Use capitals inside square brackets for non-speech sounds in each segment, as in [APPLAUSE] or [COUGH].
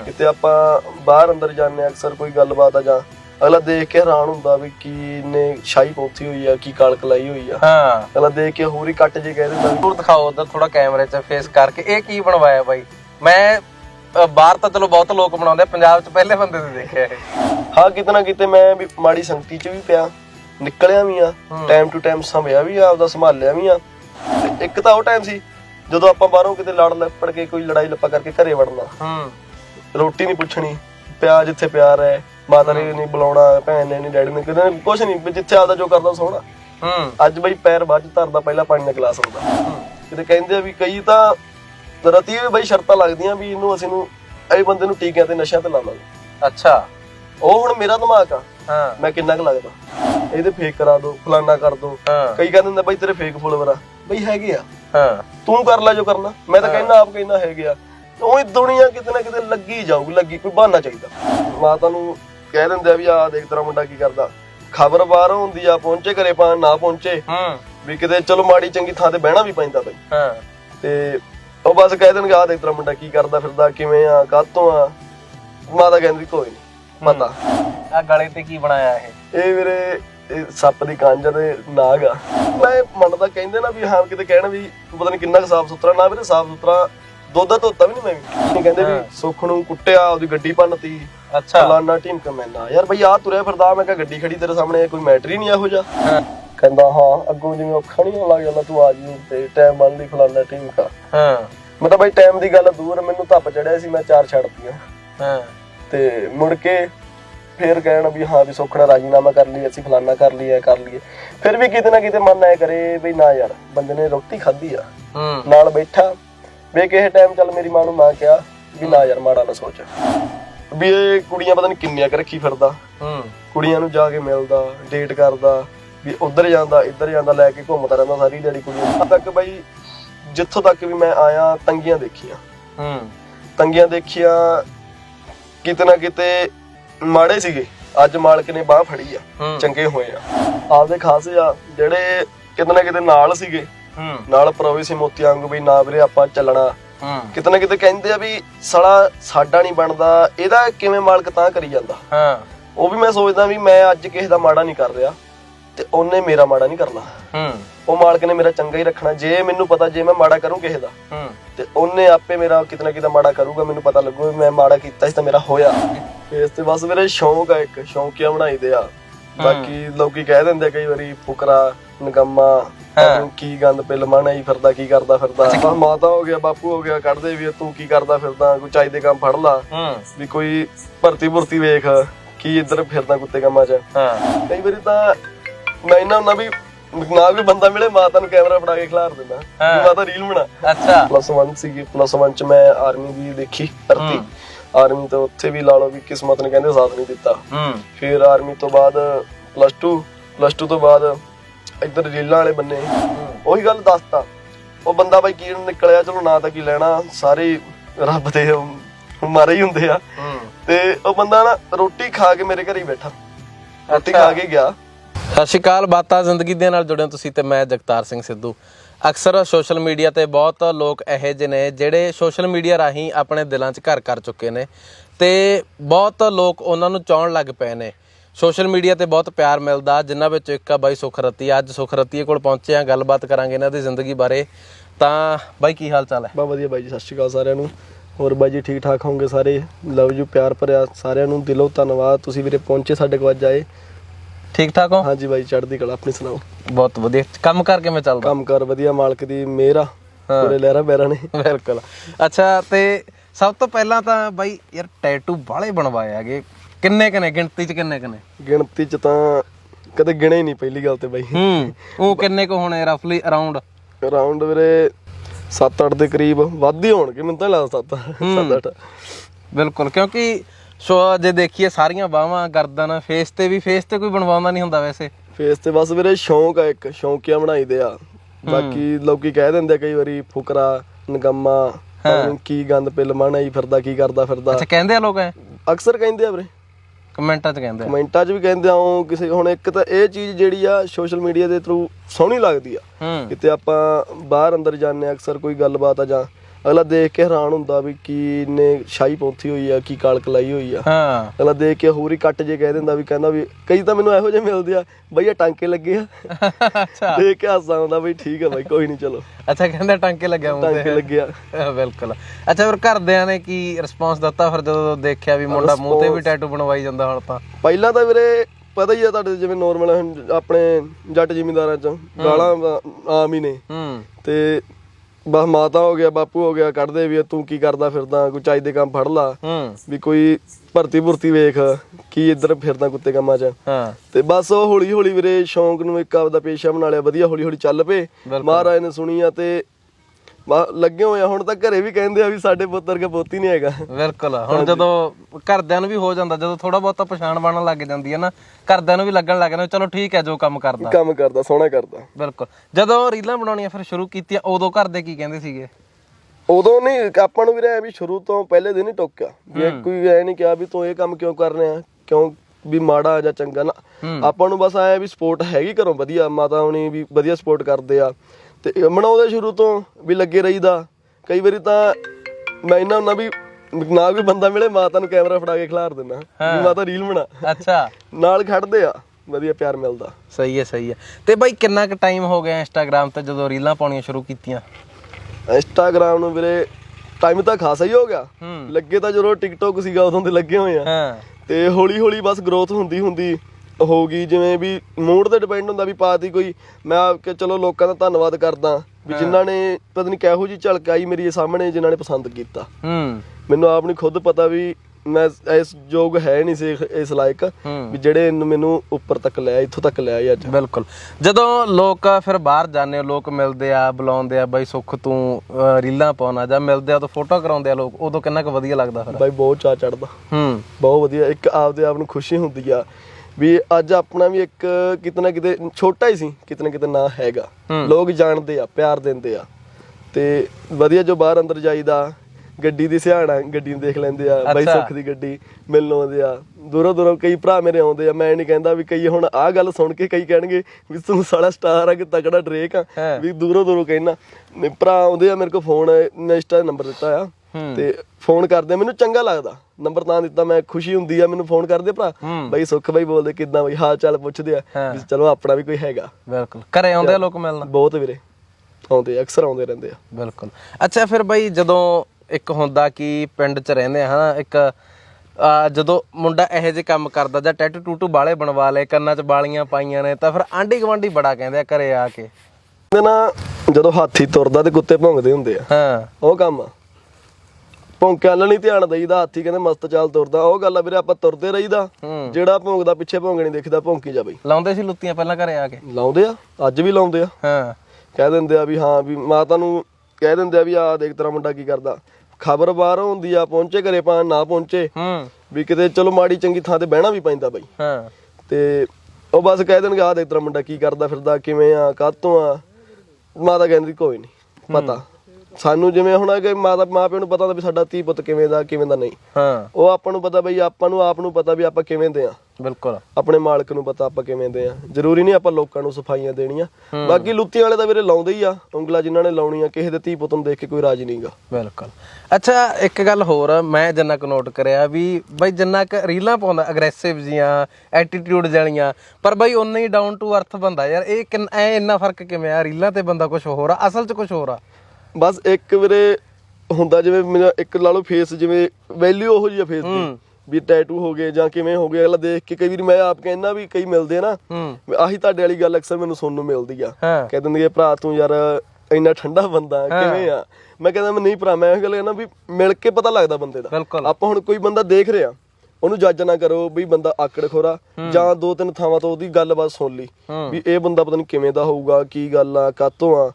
ਕਿਤੇ ਆਪਾਂ ਬਾਹਰ ਅੰਦਰ ਜਾਂਦੇ ਹਾਂ ਅਕਸਰ ਕੋਈ ਗੱਲਬਾਤ ਆ ਜਾਂ ਅਗਲਾ ਦੇਖ ਕੇ ਹੈਰਾਨ ਹੁੰਦਾ ਵੀ ਕੀ ਨੇ ਸ਼ਾਹੀ ਪੋਥੀ ਹੋਈ ਆ ਕੀ ਕਾਲਕ ਲਾਈ ਹੋਈ ਆ। ਹਾਂ। ਅਗਲਾ ਦੇਖ ਕੇ ਹੋਰ ਹੀ ਕੱਟ ਜੇ ਕਹਿ ਦਿੰਦਾ ਹੋਰ ਦਿਖਾਓ ਉਧਰ ਥੋੜਾ ਕੈਮਰੇ 'ਚ ਫੇਸ ਕਰਕੇ ਇਹ ਕੀ ਬਣਵਾਇਆ ਬਾਈ? ਮੈਂ ਅ, ਬਾਹਰ ਤਾਂ ਚਲੋ ਬਹੁਤ ਲੋਕ ਬਣਾਉਂਦੇ ਆ, ਪੰਜਾਬ 'ਚ ਪਹਿਲੇ ਬੰਦੇ ਤੇ ਦੇਖਿਆ ਇਹ। ਹਾਂ ਕਿਤੇ ਨਾ ਕਿਤੇ ਮੈਂ ਵੀ ਮਾੜੀ ਸੰਗਤੀ ਚ ਵੀ ਪਿਆ ਨਿਕਲਿਆ ਵੀ ਆ ਟਾਈਮ ਟੂ ਟਾਈਮ ਸੰਭਿਆ ਵੀ ਆ ਆਪਦਾ ਸੰਭਾਲਿਆ ਵੀ ਆ। ਤੇ ਇੱਕ ਤਾਂ ਉਹ ਟਾਈਮ ਸੀ ਜਦੋਂ ਆਪਾਂ ਬਾਹਰੋਂ ਕਿਤੇ ਲੜ ਲੱਪੜ ਕੇ ਕੋਈ ਲੜਾਈ ਲੱਪਾ ਕਰਕੇ ਘਰੇ ਵੜਨਾ। ਹੂੰ। ਰੋਟੀ ਨਹੀਂ ਪੁੱਛਣੀ ਪਿਆ ਜਿੱਥੇ ਪਿਆਰ ਹੈ ਮਾਤਾ ਨੇ ਨਹੀਂ ਬੁਲਾਉਣਾ ਭੈਣ ਨੇ ਨਹੀਂ ਡੈਡੀ ਨੇ ਕਿਤੇ ਕੁਝ ਨਹੀਂ ਜਿੱਥੇ ਆਪਦਾ ਜੋ ਕਰਦਾ ਸੋਹਣਾ ਹੂੰ। ਅੱਜ ਬਈ ਪੈਰ ਬਾਅਦ ਚ ਧਰਦਾ ਪਹਿਲਾਂ ਪਾਣੀ ਦਾ ਗਲਾਸ ਹੁੰਦਾ। ਕਿਤੇ ਕਹਿੰਦੇ ਆ ਵੀ ਕਈ ਤਾਂ ਰਤੀ ਵੀ ਬਈ ਸ਼ਰਤਾਂ ਲੱਗਦੀਆਂ ਵੀ ਇਹਨੂੰ ਅਸੀਂ ਨੂੰ ਇਹ ਬੰਦੇ ਨੂੰ ਟੀਕਿਆਂ ਤੇ ਨਸ਼ਿਆਂ ਤੇ ਲਾ ਲਾਂਗੇ ਅੱਛਾ। ਉਹ ਹੁਣ ਮੇਰਾ ਦਿਮਾਗ ਆ। ਹਾਂ। ਮੈਂ ਕਿੰਨਾ ਕੁ ਲੱਗਦਾ। ਇਹਦੇ ਫੇਕ ਕਰਾ ਦੋ ਫਲਾਨਾ ਕਰ ਦੋ। ਹਾਂ। ਕਈ ਕਹਿੰਦੇ ਨੇ ਬਈ ਤੇਰੇ ਫੇਕ ਫੋਲੋਵਰ ਆ। ਬਈ ਹੈਗੇ ਆ। ਹਾਂ। ਤੂੰ ਕਰ ਲੈ ਜੋ ਕਰਨਾ। ਮੈਂ ਤਾਂ ਕਹਿੰਦਾ ਆਪ ਕਹਿੰਦਾ ਹੈਗੇ ਆ। ਉਹ ਦੁਨੀਆ ਕਿਤੇ ਨਾ ਕਿਤੇ ਲੱਗੀ ਜਾਊਗੀ ਲੱਗੀ ਕੋਈ ਬਹਾਨਾ ਚਾਹੀਦਾ। ਮਾਤਾ ਨੂੰ ਕਹਿ ਦਿੰਦੇ ਆ ਵੀ ਆ ਦੇਖ ਤੇਰਾ ਮੁੰਡਾ ਕੀ ਕਰਦਾ। ਖਬਰ ਬਾਹਰੋਂ ਹੁੰਦੀ ਆ ਪਹੁੰਚੇ ਘਰੇ ਪਾ ਨਾ ਪਹੁੰਚੇ ਹੂੰ। ਵੀ ਕਿਤੇ ਚਲੋ ਮਾੜੀ ਚੰਗੀ ਥਾਂ ਤੇ ਬਹਿਣਾ ਵੀ ਪੈਂਦਾ ਬਈ। ਹਾਂ। ਤੇ ਉਹ ਬਸ ਕਹਿ ਦੇਣਗੇ ਆ ਦੇਖ ਤੇਰਾ ਮੁੰਡਾ ਕੀ ਕਰਦਾ ਫਿਰਦਾ ਕਿਵੇਂ ਆ ਕਾਹਤੋਂ ਆ। ਮਾਤਾ ਕਹਿੰਦੀ ਕੋਈ ਨਹੀਂ ਪਤਾ। ਆ ਗਲੇ ਤੇ ਕੀ ਬਣਾਇਆ ਇਹ? ਇਹ ਵੀਰੇ ਇਹ ਸੱਪ ਦੀ ਕਾਂਜਾ ਤੇ ਨਾਗ ਆ। ਮੈਂ ਮੰਨਦਾ ਕਹਿੰਦੇ ਨਾ ਵੀ ਹਾਂ ਕਿਤੇ ਕਹਿਣ ਵੀ ਪਤਾ ਨਹੀਂ ਕਿੰਨਾ ਕੁ ਸਾਫ਼ ਸੁਥਰਾ ਨਾ ਵੀਰੇ ਸਾਫ਼ ਸੁਥਰਾ ਦੁੱਧ ਦਾ ਧੋਤਾ ਵੀ ਨਹੀਂ ਮੈਂ ਵੀ। ਨਹੀਂ ਕਹਿੰਦੇ ਵੀ ਸੁੱਖ ਨੂੰ ਕੁੱਟਿਆ ਉਹਦੀ ਗੱਡੀ ਭੰਨਤੀ। ਅੱਛਾ। ਫਲਾਨਾ ਟੀਮ ਕਮੈਨਾ ਯਾਰ ਬਈ ਆ ਤੁਰਿਆ ਫਿਰਦਾ ਮੈਂ ਕਿਹਾ ਗੱਡੀ ਖੜੀ ਤੇਰੇ ਸਾਹਮਣੇ ਕੋਈ ਮੈਟਰ ਹੀ ਨਹੀਂ ਇਹੋ ਜਿਹਾ। ਹਾਂ। ਕਹਿੰਦਾ ਹਾਂ ਅੱਗੋਂ ਜਿਵੇਂ ਔਖਾ ਨਹੀਂ ਹੋਣ ਲੱਗ ਜਾਂਦਾ ਤੂੰ ਆ ਜੀ ਤੇ ਟਾਈਮ ਬੰਨ ਲਈ ਫਲਾਨਾ ਟੀਮ ਕਾ ਹਾਂ। ਮੈਂ ਤਾਂ ਬਈ ਟਾਈਮ ਦੀ ਗੱਲ ਦੂਰ ਮੈਨੂੰ ਧੱਪ ਚੜਿਆ ਸੀ ਮੈਂ ਚਾਰ ਛੱਡਤੀਆਂ। ਹਾਂ। ਤੇ ਮੁੜ ਕੇ ਫੇਰ ਕਹਿਣ ਵੀ ਹਾਂ ਵੀ ਸੁਖਣਾ ਰਾਜੀਨਾਮਾ ਕਰ ਲਈ ਅਸੀਂ ਫਲਾਨਾ ਕਰ ਲਈਏ ਕਰ ਲਈਏ। ਫਿਰ ਵੀ ਕਿਤੇ ਨਾ ਕਿਤੇ ਮਨ ਐ ਕਰੇ ਵੀ ਨਾ ਯਾਰ ਬੰਦੇ ਨੇ ਰੋਟੀ ਖਾਧੀ ਆ। ਹੂੰ। ਨਾਲ ਬੈਠਾ ਵੀ ਕਿਸੇ ਟਾਈਮ ਚੱਲ ਮੇਰੀ ਮਾਂ ਨੂੰ ਨਾ ਕਿਹਾ ਵੀ ਨਾ ਯਾਰ ਮਾੜਾ ਨਾ ਸੋਚ। ਵੀ ਇਹ ਕੁੜੀਆਂ ਪਤਾ ਨਹੀਂ ਕਿੰਨੀਆਂ ਕੁ ਰੱਖੀ ਫਿਰਦਾ। ਹੂੰ। ਕੁੜੀਆਂ ਨੂੰ ਜਾ ਕੇ ਮਿਲਦਾ ਡੇਟ ਕਰਦਾ ਵੀ ਉਧਰ ਜਾਂਦਾ ਇੱਧਰ ਜਾਂਦਾ ਲੈ ਕੇ ਘੁੰਮਦਾ ਰਹਿੰਦਾ ਸਾਰੀ ਦਿਹਾੜੀ ਕੁੜੀਆਂ। ਤੱਕ ਬਈ ਜਿੱਥੋਂ ਤੱਕ ਵੀ ਮੈਂ ਆਇਆ ਤੰਗੀਆਂ ਦੇਖੀਆਂ। ਹੂੰ। ਤੰਗੀਆਂ ਦੇਖੀਆਂ ਕਿਤੇ ਨਾ ਕਿਤੇ ਮਾੜੇ ਸੀਗੇ। ਅੱਜ ਮਾਲਕ ਨੇ ਬਾਹ ਫੜੀ ਆ ਚੰਗੇ ਹੋਏ ਆ। ਆਪਦੇ ਖਾਸੇ ਆ ਜਿਹੜੇ ਕਿਤੇ ਨਾ ਕਿਤੇ ਨਾਲ ਸੀਗੇ। ਨਾਲ ਪਰੋਵੇ ਸੀ ਮੋਤੀਆਂ ਵਾਂਗੂ ਵੀ ਨਾ ਵੀਰੇ ਆਪਾਂ ਚੱਲਣਾ। ਹੂੰ। ਕਿਤੇ ਨਾ ਕਿਤੇ ਕਹਿੰਦੇ ਆ ਵੀ ਸਾਲਾ ਸਾਡਾ ਨਹੀਂ ਬਣਦਾ ਇਹਦਾ ਕਿਵੇਂ ਮਾਲਕ ਤਾਂ ਕਰੀ ਜਾਂਦਾ। ਹਾਂ। ਉਹ ਵੀ ਮੈਂ ਸੋਚਦਾ ਵੀ ਮੈਂ ਅੱਜ ਕਿਸੇ ਦਾ ਮਾੜਾ ਨਹੀਂ ਕਰ ਰਿਹਾ ਤੇ ਉਹਨੇ ਮੇਰਾ ਮਾੜਾ ਨਹੀਂ ਕਰਨਾ। ਹੂੰ। ਉਹ ਮਾਲਕ ਨੇ ਮੇਰਾ ਚੰਗਾ ਹੀ ਰੱਖਣਾ ਜੇ ਮੈਨੂੰ ਪਤਾ ਜੇ ਮੈਂ ਮਾੜਾ ਕਰੂੰ ਕਿਸੇ ਦਾ। ਹੂੰ। ਤੇ ਉਹਨੇ ਆਪੇ ਮੇਰਾ ਕਿਤੇ ਨਾ ਕਿਤੇ ਮਾੜਾ ਕਰੂਗਾ ਮੈਨੂੰ ਪਤਾ ਲੱਗੂ ਵੀ ਮੈਂ ਮਾੜਾ ਕੀਤਾ ਸੀ ਤਾਂ ਮੇਰਾ ਹੋਇਆ। [LAUGHS] ਇਸ ਤੇ ਬਸ ਮੇਰੇ ਸ਼ੌਂਕ ਆ ਇੱਕ ਸ਼ੌਂਕੀਆ ਬਣਾਈ ਦੇ ਆ। ਬਾਕੀ ਲੋਕੀ ਕਹਿ ਦਿੰਦੇ ਆ ਕਈ ਵਾਰੀ ਫੁਕਰਾ ਨਗਮਾ ਤੈਨੂੰ ਕੀ ਗੰਦ ਪਿੱਲ ਮਾਣਾ ਹੀ ਫਿਰਦਾ ਕੀ ਕਰਦਾ ਫਿਰਦਾ। ਬਸ ਮਾਤਾ ਹੋ ਗਿਆ ਬਾਪੂ ਹੋ ਗਿਆ ਕੱਢਦੇ ਵੀ ਤੂੰ ਕੀ ਕਰਦਾ ਫਿਰਦਾ ਕੋਈ ਚਾਹੀਦੇ ਕੰਮ ਫੜ ਲਾ। ਵੀ ਕੋਈ ਭਰਤੀ ਭੁਰਤੀ ਵੇਖ ਕੀ ਇੱਧਰ ਫਿਰਦਾ ਕੁੱਤੇ ਕੰਮਾਂ 'ਚ। ਹਾਂ। ਕਈ ਵਾਰੀ ਤਾਂ ਮੈਂ ਇਹਨਾਂ ਨੂੰ ਵੀ ਨਾ ਵੀ ਬੰਦਾ ਮਿਲੇ ਮਾਤਾ ਨੂੰ ਕੈਮਰਾ ਫੜਾ ਕੇ ਖਿਲਾਰ ਦਿੰਦਾ ਮਾਤਾ ਰੀਲ ਬਣਾ। ਅੱਛਾ। ਪਲੱਸ 1 ਸੀਗੀ ਪਲੱਸ 1 ਚ ਮੈਂ ਆਰਮੀ ਦੀ ਦੇਖੀ ਭਰਤੀ। ਆਰਮੀ ਤੋਂ ਉੱਥੇ ਵੀ ਲਾ ਲਓ ਵੀ ਕਿਸਮਤ ਨੇ ਕਹਿੰਦੇ ਸਾਥ ਨਹੀਂ ਦਿੱਤਾ। ਹੂੰ। ਫਿਰ ਆਰਮੀ ਤੋਂ ਬਾਅਦ ਪਲੱਸ 2 ਪਲੱਸ 2 ਤੋਂ ਬਾਅਦ ਇੱਧਰ ਰੀਲਾਂ ਵਾਲੇ ਬੰਨੇ। ਉਹੀ ਗੱਲ ਦੱਸਤਾ। ਉਹ ਬੰਦਾ ਬਾਈ ਕੀ ਨਿਕਲਿਆ ਚਲੋ ਨਾ ਤਾਂ ਕੀ ਲੈਣਾ ਸਾਰੇ ਰੱਬ ਦੇ ਮਾਰੇ ਹੀ ਹੁੰਦੇ ਆ। ਤੇ ਉਹ ਬੰਦਾ ਨਾ ਰੋਟੀ ਖਾ ਕੇ ਮੇਰੇ ਘਰੇ ਹੀ ਬੈਠਾ। ਰੋਟੀ ਖਾ ਕੇ ਗਿਆ। ਸਤਿ ਸ਼੍ਰੀ ਅਕਾਲ ਬਾਤਾਂ ਜ਼ਿੰਦਗੀ ਦੇ ਨਾਲ ਜੁੜੇ ਹੋ ਤੁਸੀਂ ਤੇ ਮੈਂ ਜਗਤਾਰ ਸਿੰਘ ਸਿੱਧੂ। ਅਕਸਰ ਸੋਸ਼ਲ ਮੀਡੀਆ ਤੇ ਬਹੁਤ ਲੋਕ ਇਹੋ ਜਿਹੇ ਨੇ ਜਿਹੜੇ ਸੋਸ਼ਲ ਮੀਡੀਆ ਰਾਹੀਂ ਆਪਣੇ ਦਿਲਾਂ 'ਚ ਘਰ ਕਰ ਚੁੱਕੇ ਨੇ ਤੇ ਬਹੁਤ ਲੋਕ ਉਹਨਾਂ ਨੂੰ ਚਾਹਣ ਲੱਗ ਪਏ ਨੇ। ਸੋਸ਼ਲ ਮੀਡੀਆ ਤੇ ਬਹੁਤ ਪਿਆਰ ਮਿਲਦਾ, ਜਿਨ੍ਹਾਂ ਵਿੱਚੋਂ ਇੱਕ ਆ ਬਾਈ ਸੁਖਰਤੀ। ਅੱਜ ਸੁਖਰਤੀ ਕੋਲ ਪਹੁੰਚੇ ਆ ਗੱਲਬਾਤ ਕਰਾਂਗੇ ਇਹਨਾਂ ਦੀ ਜ਼ਿੰਦਗੀ ਬਾਰੇ। ਤਾਂ ਬਾਈ, ਕੀ ਹਾਲ ਚਾਲ ਹੈ? ਬਹੁਤ ਵਧੀਆ ਬਾਈ ਜੀ, ਸਤਿ ਸ਼੍ਰੀ ਅਕਾਲ ਸਾਰਿਆਂ ਨੂੰ। ਹੋਰ ਬਾਈ ਜੀ, ਠੀਕ ਠਾਕ ਹੋਵੋਗੇ ਸਾਰੇ? ਲਵ ਯੂ, ਪਿਆਰ ਭਰਿਆ ਸਾਰਿਆਂ ਨੂੰ। ਦਿਲੋਂ ਧੰਨਵਾਦ। ਤੁਸੀਂ ਵੀਰੇ ਪਹੁੰਚੇ ਸਾਡੇ ਕੋਲ ਅੱਜ ਆਏ। ਠੀਕ ਠਾਕ ਹੋ? ਹਾਂਜੀ ਬਾਈ ਚੜ੍ਹਦੀ ਕਲਾ ਆਪਣੀ ਸੁਣਾਓ? ਬਹੁਤ ਵਧੀਆ। ਕੰਮ ਕਰ ਕਿਵੇਂ ਚੱਲਦਾ? ਕੰਮ ਕਰ ਵਧੀਆ ਮਾਲਕ ਦੀ ਮਿਹਰ ਆ। ਪੂਰੇ ਲਹਿਰਾ ਬੈਰਾ ਨੇ। ਬਿਲਕੁਲ। ਅੱਛਾ ਤੇ ਸਭ ਤੋਂ ਪਹਿਲਾਂ ਤਾਂ ਬਾਈ ਯਾਰ ਟੈਟੂ ਬਾਲੇ ਬਣਵਾਏ ਹੈਗੇ। ਕਿੰਨੇ ਕਨੇ ਗਿਣਤੀ ਚ ਕਿੰਨੇ ਕਨੇ ਗਿਣਤੀ ਚ ਤਾਂ ਕਦੇ ਗਿਣੇ ਹੀ ਨਹੀਂ ਪਹਿਲੀ ਗੱਲ ਤੇ ਬਾਈ। ਹੂੰ ਉਹ ਕਿੰਨੇ ਕੁ ਹੋਣੇ ਰਫਲੀ ਅਰਾਊਂਡ? ਅਰਾਊਂਡ ਵੀਰੇ 7-8 ਦੇ ਕਰੀਬ। ਵੱਧ ਹੀ ਹੋਣਗੇ ਮੈਨੂੰ ਤਾਂ ਲੱਗਦਾ 7 7-8 ਬਿਲਕੁਲ ਕਿਉਂਕਿ ਸੋ ਜੇ ਦੇਖੀਏ ਸਾਰੀਆਂ ਬਾਹਾਂ ਗਰਦਨ ਫੇਸ ਤੇ ਵੀ ਫੇਸ ਤੇ ਕੋਈ ਬਣਵਾਉਂਦਾ ਨਹੀਂ ਹੁੰਦਾ ਵੈਸੇ। ਫੇਸ ਤੇ ਬਸ ਵੀਰੇ ਸ਼ੌਂਕ ਆ ਇੱਕ ਸ਼ੌਂਕੀਆ ਬਣਾਈ ਦੇ ਆ। ਬਾਕੀ ਲੋਕੀ ਕਹਿ ਦਿੰਦੇ ਆ ਕਈ ਵਾਰੀ ਫੁਕਰਾ ਨਗਮਾ ਕੀ ਗੰਦ ਪਿੱਲ ਮਾਣਾ ਹੀ ਫਿਰਦਾ ਕੀ ਕਰਦਾ ਫਿਰਦਾ। ਅੱਛਾ ਕਹਿੰਦੇ ਆ ਲੋਕ ਐ? ਅਕਸਰ ਕਹਿੰਦੇ ਆ ਵੀਰੇ। ਕਮੈਂਟਾਂ 'ਚ ਕਹਿੰਦੇ ਆ। ਕਮੈਂਟਾਂ 'ਚ ਵੀ ਕਹਿੰਦੇ ਆ ਉਹ ਕਿਸੇ ਹੁਣ ਇੱਕ ਤਾਂ ਇਹ ਚੀਜ਼ ਜਿਹੜੀ ਆ ਸੋਸ਼ਲ ਮੀਡੀਆ ਦੇ ਥਰੂ ਸੋਹਣੀ ਲੱਗਦੀ ਆ। ਕਿਤੇ ਆਪਾਂ ਬਾਹਰ ਅੰਦਰ ਜਾਂਦੇ ਆ ਅਕਸਰ ਕੋਈ ਗੱਲਬਾਤ ਆ ਜਾਂ ਅਗਲਾ ਦੇਖ ਕੇ ਹੈਰਾਨ ਹੁੰਦਾ ਵੀ ਕੀ ਨੇ ਸ਼ਾਹੀ ਪੌਂਥੀ ਹੋਈ ਆ ਕੀ ਕਾਲਕ ਲਾਈ ਹੋਈ ਆ। ਹਾਂ। ਅਗਲਾ ਦੇਖ ਕੇ ਹੋਰ ਹੀ ਕੱਟ ਜੇ ਕਹਿ ਦਿੰਦਾ ਵੀ ਕਹਿੰਦਾ ਵੀ ਕਈ ਤਾਂ ਮੈਨੂੰ ਇਹੋ ਜਿਹੇ ਮਿਲਦੇ ਆ ਬਈ ਇਹ ਟਾਂਕੇ ਲੱਗੇ ਆ। ਅੱਛਾ। ਦੇਖ ਕੇ ਹਾਸਾ ਆਉਂਦਾ ਬਈ ਠੀਕ ਆ ਬਾਈ ਕੋਈ ਨਹੀਂ ਚਲੋ। ਅੱਛਾ ਕਹਿੰਦੇ ਟਾਂਕੇ ਲੱਗਿਆ ਮੂੰਹ ਟਾਂਕੇ ਤੇ ਲੱਗੇ ਆ। ਹਾਂ, ਬਿਲਕੁਲ। ਅੱਛਾ ਫਿਰ ਘਰਦਿਆਂ ਨੇ ਕੀ ਰਿਸਪੌਂਸ ਦਿੱਤਾ ਫਿਰ ਜਦੋਂ ਦੇਖਿਆ ਵੀ ਮੁੰਡਾ ਮੂੰਹ ਤੇ ਵੀ ਟੈਟੂ ਬਣਵਾਈ ਜਾਂਦਾ ਹੁਣ ਤਾਂ? ਪਹਿਲਾਂ ਤਾਂ ਵੀਰੇ ਪਤਾ ਹੀ ਆ ਤੁਹਾਡੇ ਜਿਵੇਂ ਨੋਰਮਲ ਆਪਣੇ ਜੱਟ ਜ਼ਿਮੀਂਦਾਰਾਂ ਚ ਗਾਲਾਂ ਆਮ ਹੀ ਨੇ। ਹੂੰ। ਤੇ ਬਸ ਮਾਤਾ ਹੋ ਗਿਆ ਬਾਪੂ ਹੋ ਗਿਆ ਕੱਢਦੇ ਵੀ ਆ, ਤੂੰ ਕੀ ਕਰਦਾ ਫਿਰਦਾ ਕੋਈ ਚਾਈ ਦੇ ਕੰਮ ਫੜ ਲਾ। ਹੂੰ। ਵੀ ਕੋਈ ਭਰਤੀ ਭੁਰਤੀ ਵੇਖ ਕੀ ਇੱਧਰ ਫਿਰਦਾ ਕੁੱਤੇ ਕੰਮਾਂ 'ਚ। ਹਾਂ। ਤੇ ਬਸ ਉਹ ਹੌਲੀ ਹੌਲੀ ਵੀਰੇ ਸ਼ੌਂਕ ਨੂੰ ਇੱਕ ਆਪਦਾ ਪੇਸ਼ਾ ਬਣਾ ਲਿਆ ਵਧੀਆ ਹੌਲੀ ਹੌਲੀ ਚੱਲ ਪਏ। ਬਿਲਕੁਲ। ਮਹਾਰਾਜ ਨੇ ਸੁਣੀ ਆ ਤੇ ਲੱਗੇ ਹੋਏ ਆ ਹੁਣ ਤਾਂ ਘਰੇ ਵੀ ਕਹਿੰਦੇ ਆ ਵੀ ਸਾਡੇ ਪੁੱਤਰ ਕੇ ਪੋਤੀ ਨਹੀਂ ਹੈਗਾ। ਬਿਲਕੁਲ ਹੁਣ ਜਦੋਂ ਘਰਦਿਆਂ ਨੂੰ ਵੀ ਹੋ ਜਾਂਦਾ ਜਦੋਂ ਥੋੜਾ ਬਹੁਤਾ ਪਛਾਣ ਬਣਨ ਲੱਗ ਜਾਂਦੀ ਹੈ ਨਾ ਘਰਦਿਆਂ ਨੂੰ ਵੀ ਲੱਗਣ ਲੱਗ ਜਾਂਦਾ ਚਲੋ ਠੀਕ ਹੈ ਜੋ ਕੰਮ ਕਰਦਾ। ਕੰਮ ਕਰਦਾ ਸੋਹਣਾ ਕਰਦਾ। ਬਿਲਕੁਲ। ਜਦੋਂ ਰੀਲਾਂ ਬਣਾਉਣੀਆਂ ਫਿਰ ਸ਼ੁਰੂ ਕੀਤੀਆਂ ਉਦੋਂ ਘਰ ਦੇ ਕੀ ਕਹਿੰਦੇ ਸੀਗੇ? ਉਦੋਂ ਨਹੀਂ ਆਪਾਂ ਨੂੰ ਵੀਰੇ ਐ ਵੀ ਸ਼ੁਰੂ ਤੋਂ ਪਹਿਲੇ ਦਿਨ ਹੀ ਟੋਕਿਆ ਵੀ ਕੋਈ ਐ ਨਹੀਂ ਕਿਹਾ ਵੀ ਤੂੰ ਇਹ ਕੰਮ ਕਿਉਂ ਕਰ ਰਿਹਾ ਕਿਉਂ ਵੀ ਮਾੜਾ ਜਾਂ ਚੰਗਾ ਨਾ। ਆਪਾਂ ਨੂੰ ਬਸ ਆਇਆ ਵੀ ਸਪੋਰਟ ਹੈਗੀ ਘਰੋਂ ਵਧੀਆ ਮਾਤਾ ਹੁਣੀ ਵੀ ਵਧੀਆ ਸਪੋਰਟ ਕਰਦੇ ਆ। ਤੇ ਬਣਾਉਂਦੇ ਸ਼ੁਰੂ ਤੋਂ ਵੀ ਲੱਗੇ ਰਹੀਦਾ। ਕਈ ਵਾਰੀ ਤਾਂ ਮੈਂ ਇਹਨਾਂ ਨੂੰ ਵੀ ਨਾ ਕੋਈ ਬੰਦਾ ਮਿਲੇ ਮਾਤਾ ਨੂੰ ਕੈਮਰਾ ਫੜਾ ਕੇ ਖਿਲਾਰ ਦਿੰਦਾ। ਵੀ ਮਾਤਾ ਰੀਲ ਬਣਾ। ਅੱਛਾ। ਨਾਲ ਖੜਦੇ ਆ ਵਧੀਆ ਪਿਆਰ ਮਿਲਦਾ। ਸਹੀ ਹੈ ਸਹੀ ਹੈ। ਤੇ ਬਾਈ ਕਿੰਨਾ ਕੁ ਟਾਈਮ ਹੋ ਗਿਆ ਇੰਸਟਾਗ੍ਰam ਤੇ ਜਦੋਂ ਰੀਲਾਂ ਪਾਉਣੀਆਂ ਸ਼ੁਰੂ ਕੀਤੀਆਂ? ਇੰਸਟਾਗ੍ਰਾਮ ਨੂੰ ਵੀਰੇ ਟਾਈਮ ਤਾਂ ਖਾਸਾ ਹੀ ਹੋ ਗਿਆ। ਲੱਗੇ ਤਾਂ ਜਦੋਂ ਟਿਕਟੋਕ ਸੀਗਾ ਉਦੋਂ ਤੇ ਲੱਗੇ ਹੋਏ ਆ। ਤੇ ਹੌਲੀ ਹੌਲੀ ਬਸ ਗਰੋਥ ਹੁੰਦੀ ਹੁੰਦੀ ਹੋ ਗਈ ਜਿਵੇਂ ਵੀ ਮੂਡ ਤੇ ਡਿਪੈਂਡ ਹੁੰਦਾ ਵੀ ਪਾਤੀ ਕੋਈ ਮੈਂ ਆ ਕੇ ਚਲੋ ਲੋਕਾਂ ਦਾ ਧੰਨਵਾਦ ਕਰਦਾ ਵੀ ਜਿਨ੍ਹਾਂ ਨੇ ਪਤਾ ਨਹੀਂ ਕਿਹੋ ਜੀ ਝਲਕ ਆਈ ਮੇਰੀ ਸਾਹਮਣੇ ਜਿਨ੍ਹਾਂ ਨੇ ਪਸੰਦ ਕੀਤਾ। ਹੂੰ। ਮੈਨੂੰ ਆਪ ਨੂੰ ਖੁਦ ਪਤਾ ਵੀ ਮੈਂ ਇਸ ਯੋਗ ਹੈ ਨਹੀਂ ਸੀ ਇਸ ਲਾਇਕ ਵੀ ਜਿਹੜੇ ਮੈਨੂੰ ਉੱਪਰ ਤੱਕ ਲਿਆ ਇੱਥੋਂ ਤੱਕ ਲਿਆ ਅੱਜ। ਬਿਲਕੁਲ। ਜਦੋਂ ਲੋਕ ਫਿਰ ਬਾਹਰ ਜਾਂਦੇ ਆ ਲੋਕ ਮਿਲਦੇ ਆ ਬੁਲਾਉਂਦੇ ਆ ਬਾਈ ਸੁੱਖ ਤੂੰ ਰੀਲਾਂ ਪਾਉਣਾ ਜਾਂ ਮਿਲਦੇ ਆ ਤਾਂ ਫੋਟੋ ਕਰਾਉਂਦੇ ਆ ਲੋਕ ਉਦੋਂ ਕਿੰਨਾ ਕੁ ਵਧੀਆ ਲੱਗਦਾ ਫਿਰ? ਬਾਈ ਬਹੁਤ ਚਾਅ ਚੜਦਾ ਹੂੰ। ਬਹੁਤ ਵਧੀਆ ਇੱਕ ਆਪਦੇ ਆਪ ਨੂੰ ਖੁਸ਼ੀ ਹੁੰਦੀ ਆ। ਵੀ ਅੱਜ ਆਪਣਾ ਵੀ ਇੱਕ ਕਿਤੇ ਨਾ ਕਿਤੇ ਛੋਟਾ ਹੀ ਸੀ ਕਿਤੇ ਨਾ ਕਿਤੇ ਨਾ ਹੈਗਾ। ਲੋਕ ਜਾਣਦੇ ਆ ਪਿਆਰ ਦਿੰਦੇ ਆ। ਤੇ ਵਧੀਆ ਜੋ ਬਾਹਰ ਅੰਦਰ ਜਾਈਦਾ ਗੱਡੀ ਦੀ ਸਿਆਣਾ ਗੱਡੀ ਨੂੰ ਦੇਖ ਲੈਂਦੇ ਆ ਬਾਈ। ਸੁੱਖ ਦੀ ਗੱਡੀ ਮਿਲਣ ਆਉਂਦੇ ਆ। ਦੂਰੋਂ ਦੂਰੋਂ ਕਈ ਭਰਾ ਮੇਰੇ ਆਉਂਦੇ ਆ ਮੈਂ ਨਹੀਂ ਕਹਿੰਦਾ ਵੀ ਕਈ ਹੁਣ ਆਹ ਗੱਲ ਸੁਣ ਕੇ ਕਈ ਕਹਿਣਗੇ ਵੀ ਤੂੰ ਸਾਲਾ ਸਟਾਰ ਆ ਕਿ ਤਕੜਾ ਡਰੇਕ ਆ। ਵੀ ਦੂਰੋਂ ਦੂਰੋਂ ਕਹਿਣਾ ਭਰਾ ਆਉਂਦੇ ਆ ਮੇਰੇ ਕੋਲ ਫੋਨ ਇੰਸਟਾ ਨੰਬਰ ਦਿੱਤਾ ਆ। ਤੇ ਫੋਨ ਕਰਦੇ ਮੈਨੂੰ ਚੰਗਾ ਲੱਗਦਾ। ਨੰਬਰ ਤਾਂ ਦਿੱਤਾ ਮੈਂ ਖੁਸ਼ੀ ਹੁੰਦੀ ਆ ਮੈਨੂੰ ਫੋਨ ਕਰਦੇ ਭਰਾ। ਬਾਈ ਸੁੱਖ ਬਾਈ ਬੋਲਦੇ ਕਿਦਾਂ ਬਈ ਹਾਲ ਚਾਲ ਪੁੱਛਦੇ ਆ। ਵੀ ਚਲੋ ਆਪਣਾ ਵੀ ਕੋਈ ਹੈਗਾ। ਬਿਲਕੁਲ। ਘਰੇ ਆਉਂਦੇ ਆ ਲੋਕ ਮਿਲਣ? ਬਹੁਤ ਵੀਰੇ। ਆਉਂਦੇ ਅਕਸਰ ਆਉਂਦੇ ਰਹਿੰਦੇ ਆ। ਬਿਲਕੁਲ। ਅੱਛਾ ਫਿਰ ਬਾਈ ਜਦੋਂ ਇੱਕ ਹੁੰਦਾ ਕਿ ਪਿੰਡ 'ਚ ਰਹਿੰਦੇ ਆ ਹਨਾ ਇੱਕ ਆ ਜਦੋਂ ਮੁੰਡਾ ਇਹੋ ਜਿਹੇ ਕੰਮ ਕਰਦਾ ਜਾਂ ਟੈਟੂ ਟੂਟੂ ਬਾਲੇ ਬਣਵਾ ਲਏ ਕੰਨਾਂ 'ਚ ਬਾਲੀਆਂ ਪਾਈਆਂ ਨੇ ਤਾਂ ਫਿਰ ਆਂਢੀ ਗਵਾਂਢੀ ਬੜਾ ਕਹਿੰਦੇ ਆ ਘਰੇ ਆ ਕੇ। ਨਾ ਜਦੋਂ ਹਾਥੀ ਤੁਰਦਾ ਤੇ ਕੁੱਤੇ ਭੌਂਕਦੇ ਹੁੰਦੇ ਆ। ਹਾਂ। ਉਹ ਕੰਮ ਆ। ਭੌਂਕਿਆਂ ਵੱਲ ਨਹੀਂ ਧਿਆਨ ਦੇਈਦਾ ਹਾਥੀ ਕਹਿੰਦੇ ਮਸਤ ਚਾਲ ਤੁਰਦਾ। ਉਹ ਗੱਲ ਆ ਵੀਰੇ ਆਪਾਂ ਤੁਰਦੇ ਰਹੀਦਾ। ਜਿਹੜਾ ਭੌਂਕਦਾ ਪਿੱਛੇ ਭੌਂਕ ਨਹੀਂ ਦਿਖਦਾ ਭੌਂਕੀ ਜਾ ਬਈ ਲਾਉਂਦੇ ਸੀ ਲੁੱਤੀਆਂ ਪਹਿਲਾਂ ਘਰੇ ਆ ਕੇ? ਲਾਉਂਦੇ ਆ ਅੱਜ ਵੀ ਲਾਉਂਦੇ ਆ। ਹਾਂ। ਕਹਿ ਦਿੰਦੇ ਆ ਵੀ ਹਾਂ ਵੀ ਮਾਤਾ ਨੂੰ ਕਹਿ ਦਿੰਦੇ ਆ ਵੀ ਆ ਦੇਖ ਤੇਰਾ ਮੁੰਡਾ ਕੀ ਕਰਦਾ। ਖਬਰ ਬਾਹਰ ਹੁੰਦੀ ਆ ਪਹੁੰਚੇ ਘਰੇ ਪਾ ਨਾ ਪਹੁੰਚੇ। ਹੂੰ। ਵੀ ਕਿਤੇ ਚਲੋ ਮਾੜੀ ਚੰਗੀ ਥਾਂ ਤੇ ਬਹਿਣਾ ਵੀ ਪੈਂਦਾ ਬਈ। ਹਾਂ। ਤੇ ਉਹ ਬਸ ਕਹਿ ਦੇਣਗੇ ਆ ਦੇਖ ਤੇਰਾ ਮੁੰਡਾ ਕੀ ਕਰਦਾ ਫਿਰਦਾ ਕਿਵੇਂ ਆ ਕਾਤੋਂ ਆ? ਮਾਤਾ ਕਹਿੰਦੀ ਕੋਈ ਨਹੀਂ ਪਤਾ। ਸਾਨੂੰ ਜਿਵੇਂ ਹੁਣ ਕਿ ਮਾਤਾ ਮਾਪਿਆਂ ਨੂੰ ਪਤਾ ਹੁੰਦਾ ਵੀ ਸਾਡਾ ਧੀ ਪੁੱਤ ਕਿਵੇਂ ਦਾ ਕਿਵੇਂ ਦਾ ਨਹੀਂ। ਹਾਂ। ਉਹ ਆਪਾਂ ਨੂੰ ਪਤਾ ਬਈ ਆਪਾਂ ਨੂੰ ਆਪ ਨੂੰ ਪਤਾ ਵੀ ਆਪਾਂ ਕਿਵੇਂ ਦੇ ਆ। ਬਿਲਕੁਲ। ਆਪਣੇ ਮਾਲਕ ਨੂੰ ਪਤਾ ਆਪਾਂ ਕਿਵੇਂ ਦੇ ਆ। ਜ਼ਰੂਰੀ ਨਹੀਂ ਆਪਾਂ ਲੋਕਾਂ ਨੂੰ ਸਫਾਈਆਂ ਦੇਣੀਆਂ। ਬਾਕੀ ਲੁੱਤੀਆਂ ਵਾਲੇ ਤਾਂ ਵੀਰੇ ਲਾਉਂਦੇ ਹੀ ਆ। ਉਂਗਲਾ ਜਿਨ੍ਹਾਂ ਨੇ ਲਾਉਣੀਆਂ ਕਿਸੇ ਦੇ ਧੀ ਪੁੱਤ ਨੂੰ ਦੇਖ ਕੇ ਕੋਈ ਰਾਜੀ ਨਹੀਂਗਾ। ਬਿਲਕੁਲ। ਅੱਛਾ ਇੱਕ ਗੱਲ ਹੋਰ ਮੈਂ ਜਿੰਨਾ ਕੁ ਨੋਟ ਕਰਿਆ ਵੀ ਬਈ ਜਿੰਨਾ ਕੁ ਰੀਲਾਂ ਪਾਉਂਦਾ ਅਗਰੈਸਿਵ ਜੀਆਂ ਐਟੀਟਿਊਡ ਜਾਲੀਆਂ ਪਰ ਬਈ ਉਨਾ ਹੀ ਡਾਊਨ ਟੂ ਅਰਥ ਬੰਦਾ ਯਾਰ ਇਹ ਐ ਇੰਨਾ ਫ਼ਰਕ ਕਿਵੇਂ ਆ? ਰੀਲਾਂ ਤੇ ਬੰਦਾ ਕੁਝ ਹੋਰ ਆ ਅਸਲ 'ਚ ਕੁਝ ਹੋਰ ਆ। ਬਸ ਇੱਕ ਵੀਰੇ ਹੁੰਦਾ ਜਿਵੇਂ ਮੇਰਾ ਇੱਕ ਲਾ ਲਓ ਫੇਸ ਜਿਵੇਂ ਵੈਲਿਊ ਉਹੋ ਜਿਹੀ ਆ ਫੇਸ ਦੀ। ਵੀ ਟੈਟੂ ਹੋ ਗਏ ਜਾਂ ਕਿਵੇਂ ਹੋ ਗਏ ਅਗਲਾ ਦੇਖ ਕੇ ਕਈ ਵਾਰੀ ਮੈਂ ਆਪ ਕਹਿੰਦਾ ਵੀ ਕਈ ਮਿਲਦੇ ਆ ਨਾ। ਆਹੀ ਤੁਹਾਡੇ ਵਾਲੀ ਗੱਲ ਅਕਸਰ ਮੈਨੂੰ ਸੁਣਨ ਨੂੰ ਮਿਲਦੀ ਆ। ਕਹਿ ਦਿੰਦੇ ਭਰਾ ਤੂੰ ਯਾਰ ਇੰਨਾ ਠੰਡਾ ਬੰਦਾ ਕਿਵੇਂ ਆ? ਮੈਂ ਕਹਿੰਦਾ ਮੈਂ ਨਹੀਂ ਭਰਾ ਮੈਂ ਇਹ ਗੱਲ ਕਹਿੰਦਾ ਵੀ ਮਿਲ ਕੇ ਪਤਾ ਲੱਗਦਾ ਬੰਦੇ ਦਾ। ਆਪਾਂ ਹੁਣ ਕੋਈ ਬੰਦਾ ਦੇਖ ਰਿਹਾ ਉਹਨੂੰ ਜੱਜ ਨਾ ਕਰੋ ਵੀ ਬੰਦਾ ਆਕੜ ਖੋਰਾ ਜਾਂ ਦੋ ਤਿੰਨ ਥਾਵਾਂ ਤੋਂ ਉਹਦੀ ਗੱਲਬਾਤ ਸੁਣ ਲਈ। ਵੀ ਇਹ ਬੰਦਾ ਪਤਾ ਨਹੀਂ ਕਿਵੇਂ ਦਾ ਹੋਊਗਾ ਕੀ ਗੱਲ ਆ ਕਾਤੋਂ ਆ।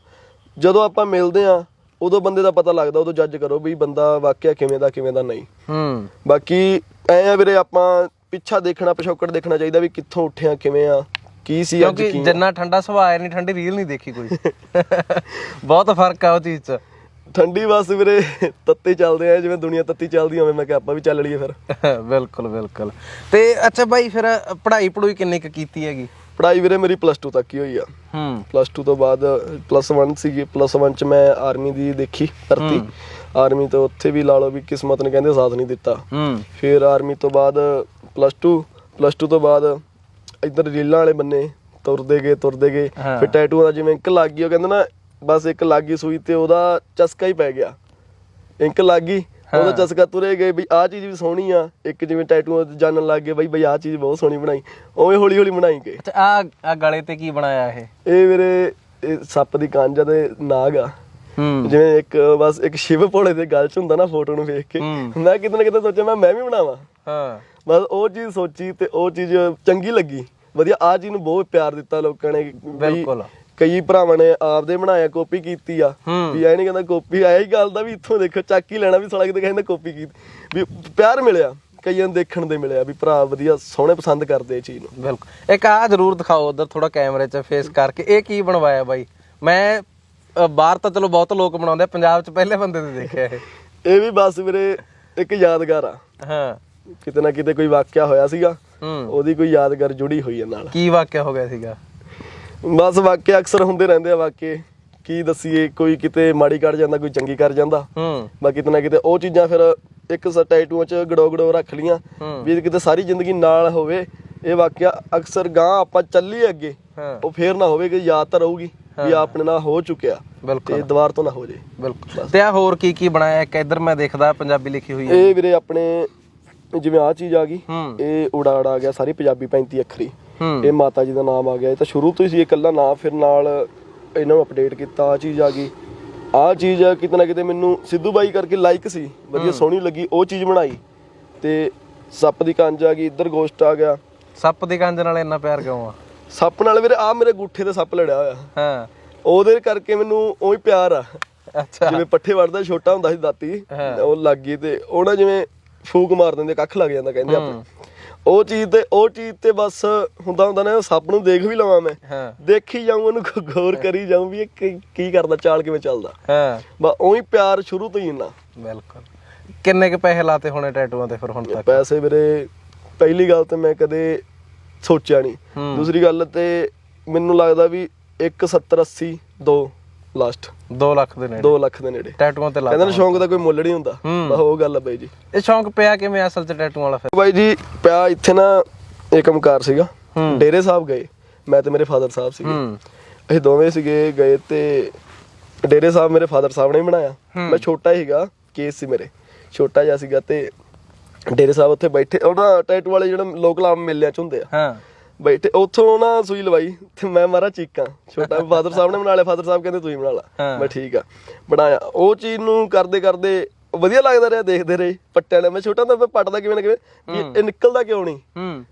ਜਦੋਂ ਆਪਾਂ ਮਿਲਦੇ ਆ ਉਦੋਂ ਬੰਦੇ ਦਾ ਪਤਾ ਲੱਗਦਾ ਉਦੋਂ ਜੱਜ ਕਰੋ ਵੀ ਬੰਦਾ ਵਾਕਿਆ ਕਿਵੇਂ ਦਾ ਕਿਵੇਂ ਦਾ ਨਹੀਂ। ਹੂੰ। ਬਾਕੀ ਐ ਆ ਵੀਰੇ ਆਪਾਂ ਪਿੱਛਾ ਦੇਖਣਾ ਪਿਛੋਕੜ ਦੇਖਣਾ ਚਾਹੀਦਾ ਵੀ ਕਿੱਥੋਂ ਉੱਠਿਆ ਕਿਵੇਂ ਆ ਕੀ ਸੀ ਅੱਜ ਕਿਉਂਕਿ ਕੀ ਜਿੰਨਾ ਠੰਡਾ ਸੁਭਾਅ ਹੈ ਨਹੀਂ ਠੰਡੀ ਰੀਲ ਨਹੀਂ ਦੇਖੀ ਕੋਈ। ਬਹੁਤ ਫ਼ਰਕ ਆ ਉਹ ਚੀਜ਼ 'ਚ। ਠੰਡੀ ਬਸ ਵੀਰੇ ਤੱਤੇ ਚੱਲਦੇ ਆ ਜਿਵੇਂ ਦੁਨੀਆ ਤੱਤੀ ਚੱਲਦੀ ਹੋਵੇ ਮੈਂ ਕਿਹਾ ਆਪਾਂ ਵੀ ਚੱਲ ਲਈਏ ਫਿਰ। ਬਿਲਕੁਲ ਬਿਲਕੁਲ। ਤੇ ਅੱਛਾ ਬਾਈ ਫਿਰ ਪੜ੍ਹਾਈ ਪੜੂਈ ਕਿੰਨੀ ਕੁ ਕੀਤੀ ਹੈਗੀ? ਪੜ੍ਹਾਈ ਵੀਰੇ ਮੇਰੀ ਪਲੱਸ 2 ਤੱਕ ਹੀ ਹੋਈ ਆ। ਹੂੰ। ਪਲੱਸ 2 ਤੋਂ ਬਾਅਦ ਪਲੱਸ 1 ਸੀਗੀ। ਪਲੱਸ 1 ਚ ਮੈਂ ਆਰਮੀ ਦੀ ਦੇਖੀ ਭਰਤੀ। ਆਰਮੀ ਤੋਂ ਉੱਥੇ ਵੀ ਲਾ ਲਓ ਵੀ ਕਿਸਮਤ ਨੇ ਕਹਿੰਦੇ ਸਾਥ ਨਹੀਂ ਦਿੱਤਾ। ਹੂੰ। ਫਿਰ ਆਰਮੀ ਤੋਂ ਬਾਅਦ ਪਲੱਸ 2 ਪਲੱਸ 2 ਤੋਂ ਬਾਅਦ ਇੱਧਰ ਰੀਲਾਂ ਵਾਲੇ ਬੰਨੇ ਤੁਰਦੇ ਗਏ ਤੁਰਦੇ ਗਏ। ਹਾਂ। ਫਿਰ ਟੈਟੂਆਂ ਦਾ ਜਿਵੇਂ ਇੰਕ ਲੱਗ ਗਈ ਉਹ ਕਹਿੰਦਾ ਨਾ ਬਸ ਇੱਕ ਲੱਗ ਗਈ ਸੂਈ ਤੇ ਉਹਦਾ ਚਸਕਾ ਹੀ ਪੈ ਗਿਆ। ਇੰਕ ਲੱਗ ਗਈ ਉਹਦਾ। ਚਸਕਾ ਤੁਰੇ ਗਏ ਵੀ ਆਹ ਚੀਜ਼ ਵੀ ਸੋਹਣੀ ਆ। ਇੱਕ ਜਿਵੇਂ ਟੈਟੂਆਂ ਤੇ ਜਾਣਨ ਲੱਗ ਗਏ ਬਈ ਬਈ ਆਹ ਚੀਜ਼ ਬਹੁਤ ਸੋਹਣੀ ਬਣਾਈ। ਉਵੇਂ ਹੌਲੀ ਹੌਲੀ ਬਣਾਈ ਗਏ। ਅੱਛਾ ਆ ਆ ਗਲੇ ਤੇ ਕੀ ਬਣਾਇਆ ਇਹ? ਇਹ ਮੇਰੇ ਇਹ ਸੱਪ ਦੀ ਕਾਂਜਾ ਤੇ ਨਾਗ ਆ। ਜਿਵੇਂ ਇੱਕ ਬਸ ਇੱਕ ਸ਼ਿਵ ਭੋਲੇ ਦੇ ਗਲ ਚ ਹੁੰਦਾ ਨਾ ਫੋਟੋ ਨੂੰ ਵੇਖ ਕੇ। ਮੈਂ ਕਿਤੇ ਨਾ ਕਿਤੇ ਸੋਚਿਆ ਮੈਂ ਮੈਂ ਵੀ ਬਣਾਵਾਂ। ਹਾਂ। ਬਸ ਉਹ ਚੀਜ਼ ਸੋਚੀ ਤੇ ਉਹ ਚੀਜ਼ ਚੰਗੀ ਲੱਗੀ। ਵਧੀਆ ਆ ਚੀਜ਼ ਨੂੰ ਬਹੁਤ ਪਿਆਰ ਦਿੱਤਾ ਲੋਕਾਂ ਨੇ ਬਿਲਕੁਲ। ਕਈ ਭਰਾਵਾਂ ਨੇ ਆਪਦੇ ਬਣਾਇਆ ਕਾਪੀ ਕੀਤੀ ਆ। ਵੀ ਐ ਨਹੀਂ ਕਹਿੰਦਾ ਕਾਪੀ ਆਇਆ ਹੀ ਗੱਲ ਦਾ ਵੀ ਇੱਥੋਂ ਦੇਖੋ ਚੱਕ ਹੀ ਲੈਣਾ ਵੀ ਸੜਕ ਤੇ ਕਹਿੰਦਾ ਕਾਪੀ ਕੀਤੀ। ਵੀ ਪਿਆਰ ਮਿਲਿਆ ਕਈਆਂ ਨੂੰ ਦੇਖਣ ਦੇ ਮਿਲਿਆ ਵੀ ਭਰਾ ਵਧੀਆ ਸੋਹਣੇ ਪਸੰਦ ਕਰਦੇ ਇਹ ਚੀਜ਼ ਨੂੰ। ਬਿਲਕੁਲ। ਇੱਕ ਆ ਜਰੂਰ ਦਿਖਾਓ ਉਧਰ ਥੋੜਾ ਕੈਮਰੇ 'ਚ ਫੇਸ ਕਰਕੇ। ਇਹ ਕੀ ਬਣਵਾਇਆ ਬਾਈ? ਮੈਂ ਬਾਹਰ ਤਾਂ ਚਲੋ ਬਹੁਤ ਲੋਕ ਬਣਾਉਂਦੇ ਆ ਪੰਜਾਬ 'ਚ ਪਹਿਲੇ ਬੰਦੇ ਤੇ ਦੇਖਿਆ ਇਹ। ਇਹ ਵੀ ਬਸ ਵੀਰੇ ਇੱਕ ਯਾਦਗਾਰ ਆ। ਹਾਂ। ਕਿਤੇ ਨਾ ਕਿਤੇ ਕੋਈ ਵਾਕਿਆ ਹੋਇਆ ਸੀਗਾ। ਉਹਦੀ ਕੋਈ ਯਾਦਗਾਰ ਜੁੜੀ ਹੋਈ ਹੈ ਨਾਲ। ਕੀ ਵਾਕਿਆ ਹੋ ਗਿਆ ਸੀਗਾ? ਬਸ ਵਾਕਿਆ ਅਕਸਰ ਹੁੰਦੇ ਰਹਿੰਦੇ ਆ ਵਾਕਿਏ ਕੀ ਦਸੀਏ ਕੋਈ ਕਿਤੇ ਮਾੜੀ ਕਰ ਜਾਂਦਾ ਕੋਈ ਚੰਗੀ ਕਰ ਜਾਂਦਾ। ਹੂੰ। ਬਾਕੀ ਕਿਤੇ ਨਾ ਕਿਤੇ ਉਹ ਚੀਜ਼ਾਂ ਫਿਰ ਇੱਕ ਸ ਟੈਟੂਆਂ 'ਚ ਗੜੋ ਗੜੋ ਰੱਖ ਲੀਆਂ। ਵੀ ਕਿਤੇ ਸਾਰੀ ਜ਼ਿੰਦਗੀ ਨਾਲ ਹੋਵੇ ਇਹ ਵਾਕਿਆ ਅਕਸਰ ਗਾਂ ਆਪਾਂ ਚੱਲੀਏ ਅੱਗੇ। ਉਹ ਫੇਰ ਨਾ ਹੋਵੇ ਕਿ ਯਾਦ ਤਾਂ ਰਹੂਗੀ ਵੀ ਆਪਣੇ ਨਾਲ ਹੋ ਚੁੱਕਿਆ। ਤੇ ਦੁਬਾਰ ਤੋਂ ਨਾ ਹੋ ਜੇ। ਬਿਲਕੁਲ। ਤੇ ਆ ਹੋਰ ਕੀ ਕੀ ਬਣਾਇਆ? ਇੱਕ ਇੱਧਰ ਮੈਂ ਦੇਖਦਾ ਪੰਜਾਬੀ ਲਿਖੀ ਹੋਈ ਹੈ। ਇਹ ਵੀਰੇ ਆਪਣੇ ਜਿਵੇਂ ਆ ਚੀਜ਼ ਆ ਗਈ ਇਹ ਉੜਾ ਉੜਾ ਆ ਗਿਆ ਸਾਰੀ ਪੰਜਾਬੀ 35 ਅੱਖਰੀ। ਇਹ ਮਾਤਾ ਜੀ ਦਾ ਨਾਮ ਆ ਗਿਆ। ਇਹ ਤਾਂ ਸ਼ੁਰੂ ਤੋਂ ਹੀ ਸੀ ਇਕੱਲਾ ਨਾਮ ਫਿਰ ਨਾਲ ਇਹਨਾਂ ਨੂੰ ਅਪਡੇਟ ਕੀਤਾ ਆ ਚੀਜ਼ ਆ ਗਈ। ਆ ਚੀਜ਼ ਕਿਤੇ ਨਾ ਕਿਤੇ ਮੈਨੂੰ ਸਿੱਧੂ ਬਾਈ ਕਰਕੇ ਲਾਈਕ ਸੀ। ਵਧੀਆ ਸੋਹਣੀ ਲੱਗੀ ਉਹ ਚੀਜ਼ ਬਣਾਈ। ਤੇ ਸੱਪ ਦੀ ਕੰਜ ਆ ਗਈ ਇੱਧਰ ਗੋਸ਼ਟ ਆ ਗਿਆ। ਸੱਪ ਦੀ ਗੰਜ ਨਾਲ ਇੰਨਾ ਪਿਆਰ ਕਿਉਂ ਆ? ਸੱਪ ਨਾਲ ਵੀਰੇ ਆ ਮੇਰੇ ਗੁੱਠੇ ਤੇ ਸੱਪ ਲੜਿਆ ਹੋਇਆ। ਹਾਂ। ਉਹਦੇ ਕਰਕੇ ਮੈਨੂੰ ਉਹੀ ਪਿਆਰ ਆ। ਅੱਛਾ। ਜਿਵੇਂ ਪੱਠੇ ਵੜਦਾ ਛੋਟਾ ਹੁੰਦਾ ਸੀ ਦਾਤੀ। ਉਹ ਲੱਗ ਗਈ ਤੇ ਉਹ ਨਾ ਜਿਵੇਂ ਫੂਕ ਮਾਰ ਦਿੰਦੇ ਕੱਖ ਲੱਗ ਜਾਂਦਾ ਕਹਿੰਦੇ। ਆਪਣੇ ਉਹ ਚੀਜ਼ ਤੇ ਉਹ ਚੀਜ਼ ਤੇ ਬਸ ਹੁੰਦਾ ਹੁੰਦਾ ਨਾ ਸੱਪ ਨੂੰ ਦੇਖ ਵੀ ਲਵਾਂ ਮੈਂ। ਹਾਂ। ਦੇਖੀ ਜਾਊਂ ਉਹਨੂੰ ਗੌਰ ਕਰੀ ਜਾਊਂ ਵੀ ਇਹ ਕੀ- ਕਰਦਾ ਚਾਲ ਕਿਵੇਂ ਚੱਲਦਾ। ਹਾਂ। ਬਸ ਉਹੀ ਪਿਆਰ ਸ਼ੁਰੂ ਤੋਂ ਹੀ ਇੰਨਾ। ਬਿਲਕੁਲ। ਕਿੰਨੇ ਕ ਪੈਸੇ ਲਾਤੇ ਹੋਣੇ ਟੈਟੂਆਂ ਤੇ ਫਿਰ ਹੁਣ ਤੱਕ? ਪੈਸੇ ਵੀਰੇ ਪਹਿਲੀ ਗੱਲ ਤੇ ਮੈਂ ਕਦੇ ਸੋਚਿਆ ਨਹੀਂ। ਦੂਸਰੀ ਗੱਲ ਤੇ ਮੈਨੂੰ ਲੱਗਦਾ ਵੀ 1 70 80 2 ਲਾਸਟ 2 ਲੱਖ ਦੇ ਨੇੜੇ। 2 ਲੱਖ ਦੇ ਨੇੜੇ। ਟੈਟੂਆਂ ਤੇ ਕਹਿੰਦੇ ਲਾਤਾ ਨੇ ਸ਼ੌਂਕ ਦਾ ਕੋਈ ਮੁੱਲ ਨਹੀਂ ਹੁੰਦਾ। ਹੂੰ। ਬਸ ਉਹ ਗੱਲ ਆ ਬਾਈ ਜੀ। ਇਹ ਸ਼ੌਂਕ ਪਿਆ ਕਿਵੇਂ ਅਸਲ 'ਚ ਟੈਟੂਆਂ ਵਾਲਾ ਫਿਰ? ਬਾਈ ਜੀ ਪਿਆ ਇੱਥੇ ਨਾ ਇਹ ਕੰਮਕਾਰ ਸੀਗਾ। ਹੂੰ। ਡੇਰੇ ਸਾਹਿਬ ਗਏ। ਮੈਂ ਤੇ ਮੇਰੇ ਫਾਦਰ ਸਾਹਿਬ ਸੀਗੇ। ਹੂੰ। ਅਸੀਂ ਦੋਵੇਂ ਸੀਗੇ ਗਏ ਤੇ ਡੇਰੇ ਸਾਹਿਬ ਮੇਰੇ ਫਾਦਰ ਸਾਹਿਬ ਨੇ ਬਣਾਇਆ। ਹੂੰ। ਮੈਂ ਛੋਟਾ ਹੀਗਾ ਕੇਸ ਸੀ ਮੇਰੇ। ਛੋਟਾ ਜਿਹਾ ਸੀਗਾ ਤੇ ਡੇਰੇ ਸਾਹਿਬ ਉੱਥੇ ਬੈਠੇ ਉਹਨਾਂ ਟੈਟੂ ਵਾਲੇ ਜਿਹੜੇ ਲੋਕਲ ਆਮ ਮੇਲਿਆਂ ਚ ਹੁੰਦੇ ਆ। ਹਾਂ। ਬੈਠੇ ਉੱਥੋਂ ਨਾ ਸੂਈ ਲਵਾਈ ਤੇ ਮੈਂ ਮਾਰਾ ਚੀਕਾਂ। ਛੋਟਾ ਫਾਦਰ ਸਾਹਿਬ ਨੇ ਬਣਾ ਲਿਆ ਫਾਦਰ ਸਾਹਿਬ ਕਹਿੰਦੇ ਤੂੰ ਹੀ ਬਣਾ ਲਾ। ਮੈਂ ਠੀਕ ਆ। ਬਣਾਇਆ। ਉਹ ਚੀਜ਼ ਨੂੰ ਕਰਦੇ ਕਰਦੇ ਵਧੀਆ ਲੱਗਦਾ ਰਿਹਾ ਦੇਖਦੇ ਰਹੇ। ਪੱਟਿਆਂ ਨੇ ਮੈਂ ਛੋਟਾ ਤਾਂ ਪੱਟਦਾ ਕਿਵੇਂ ਨਾ ਕਿਵੇਂ ਇਹ ਨਿਕਲਦਾ ਕਿਉਂ ਨਹੀਂ?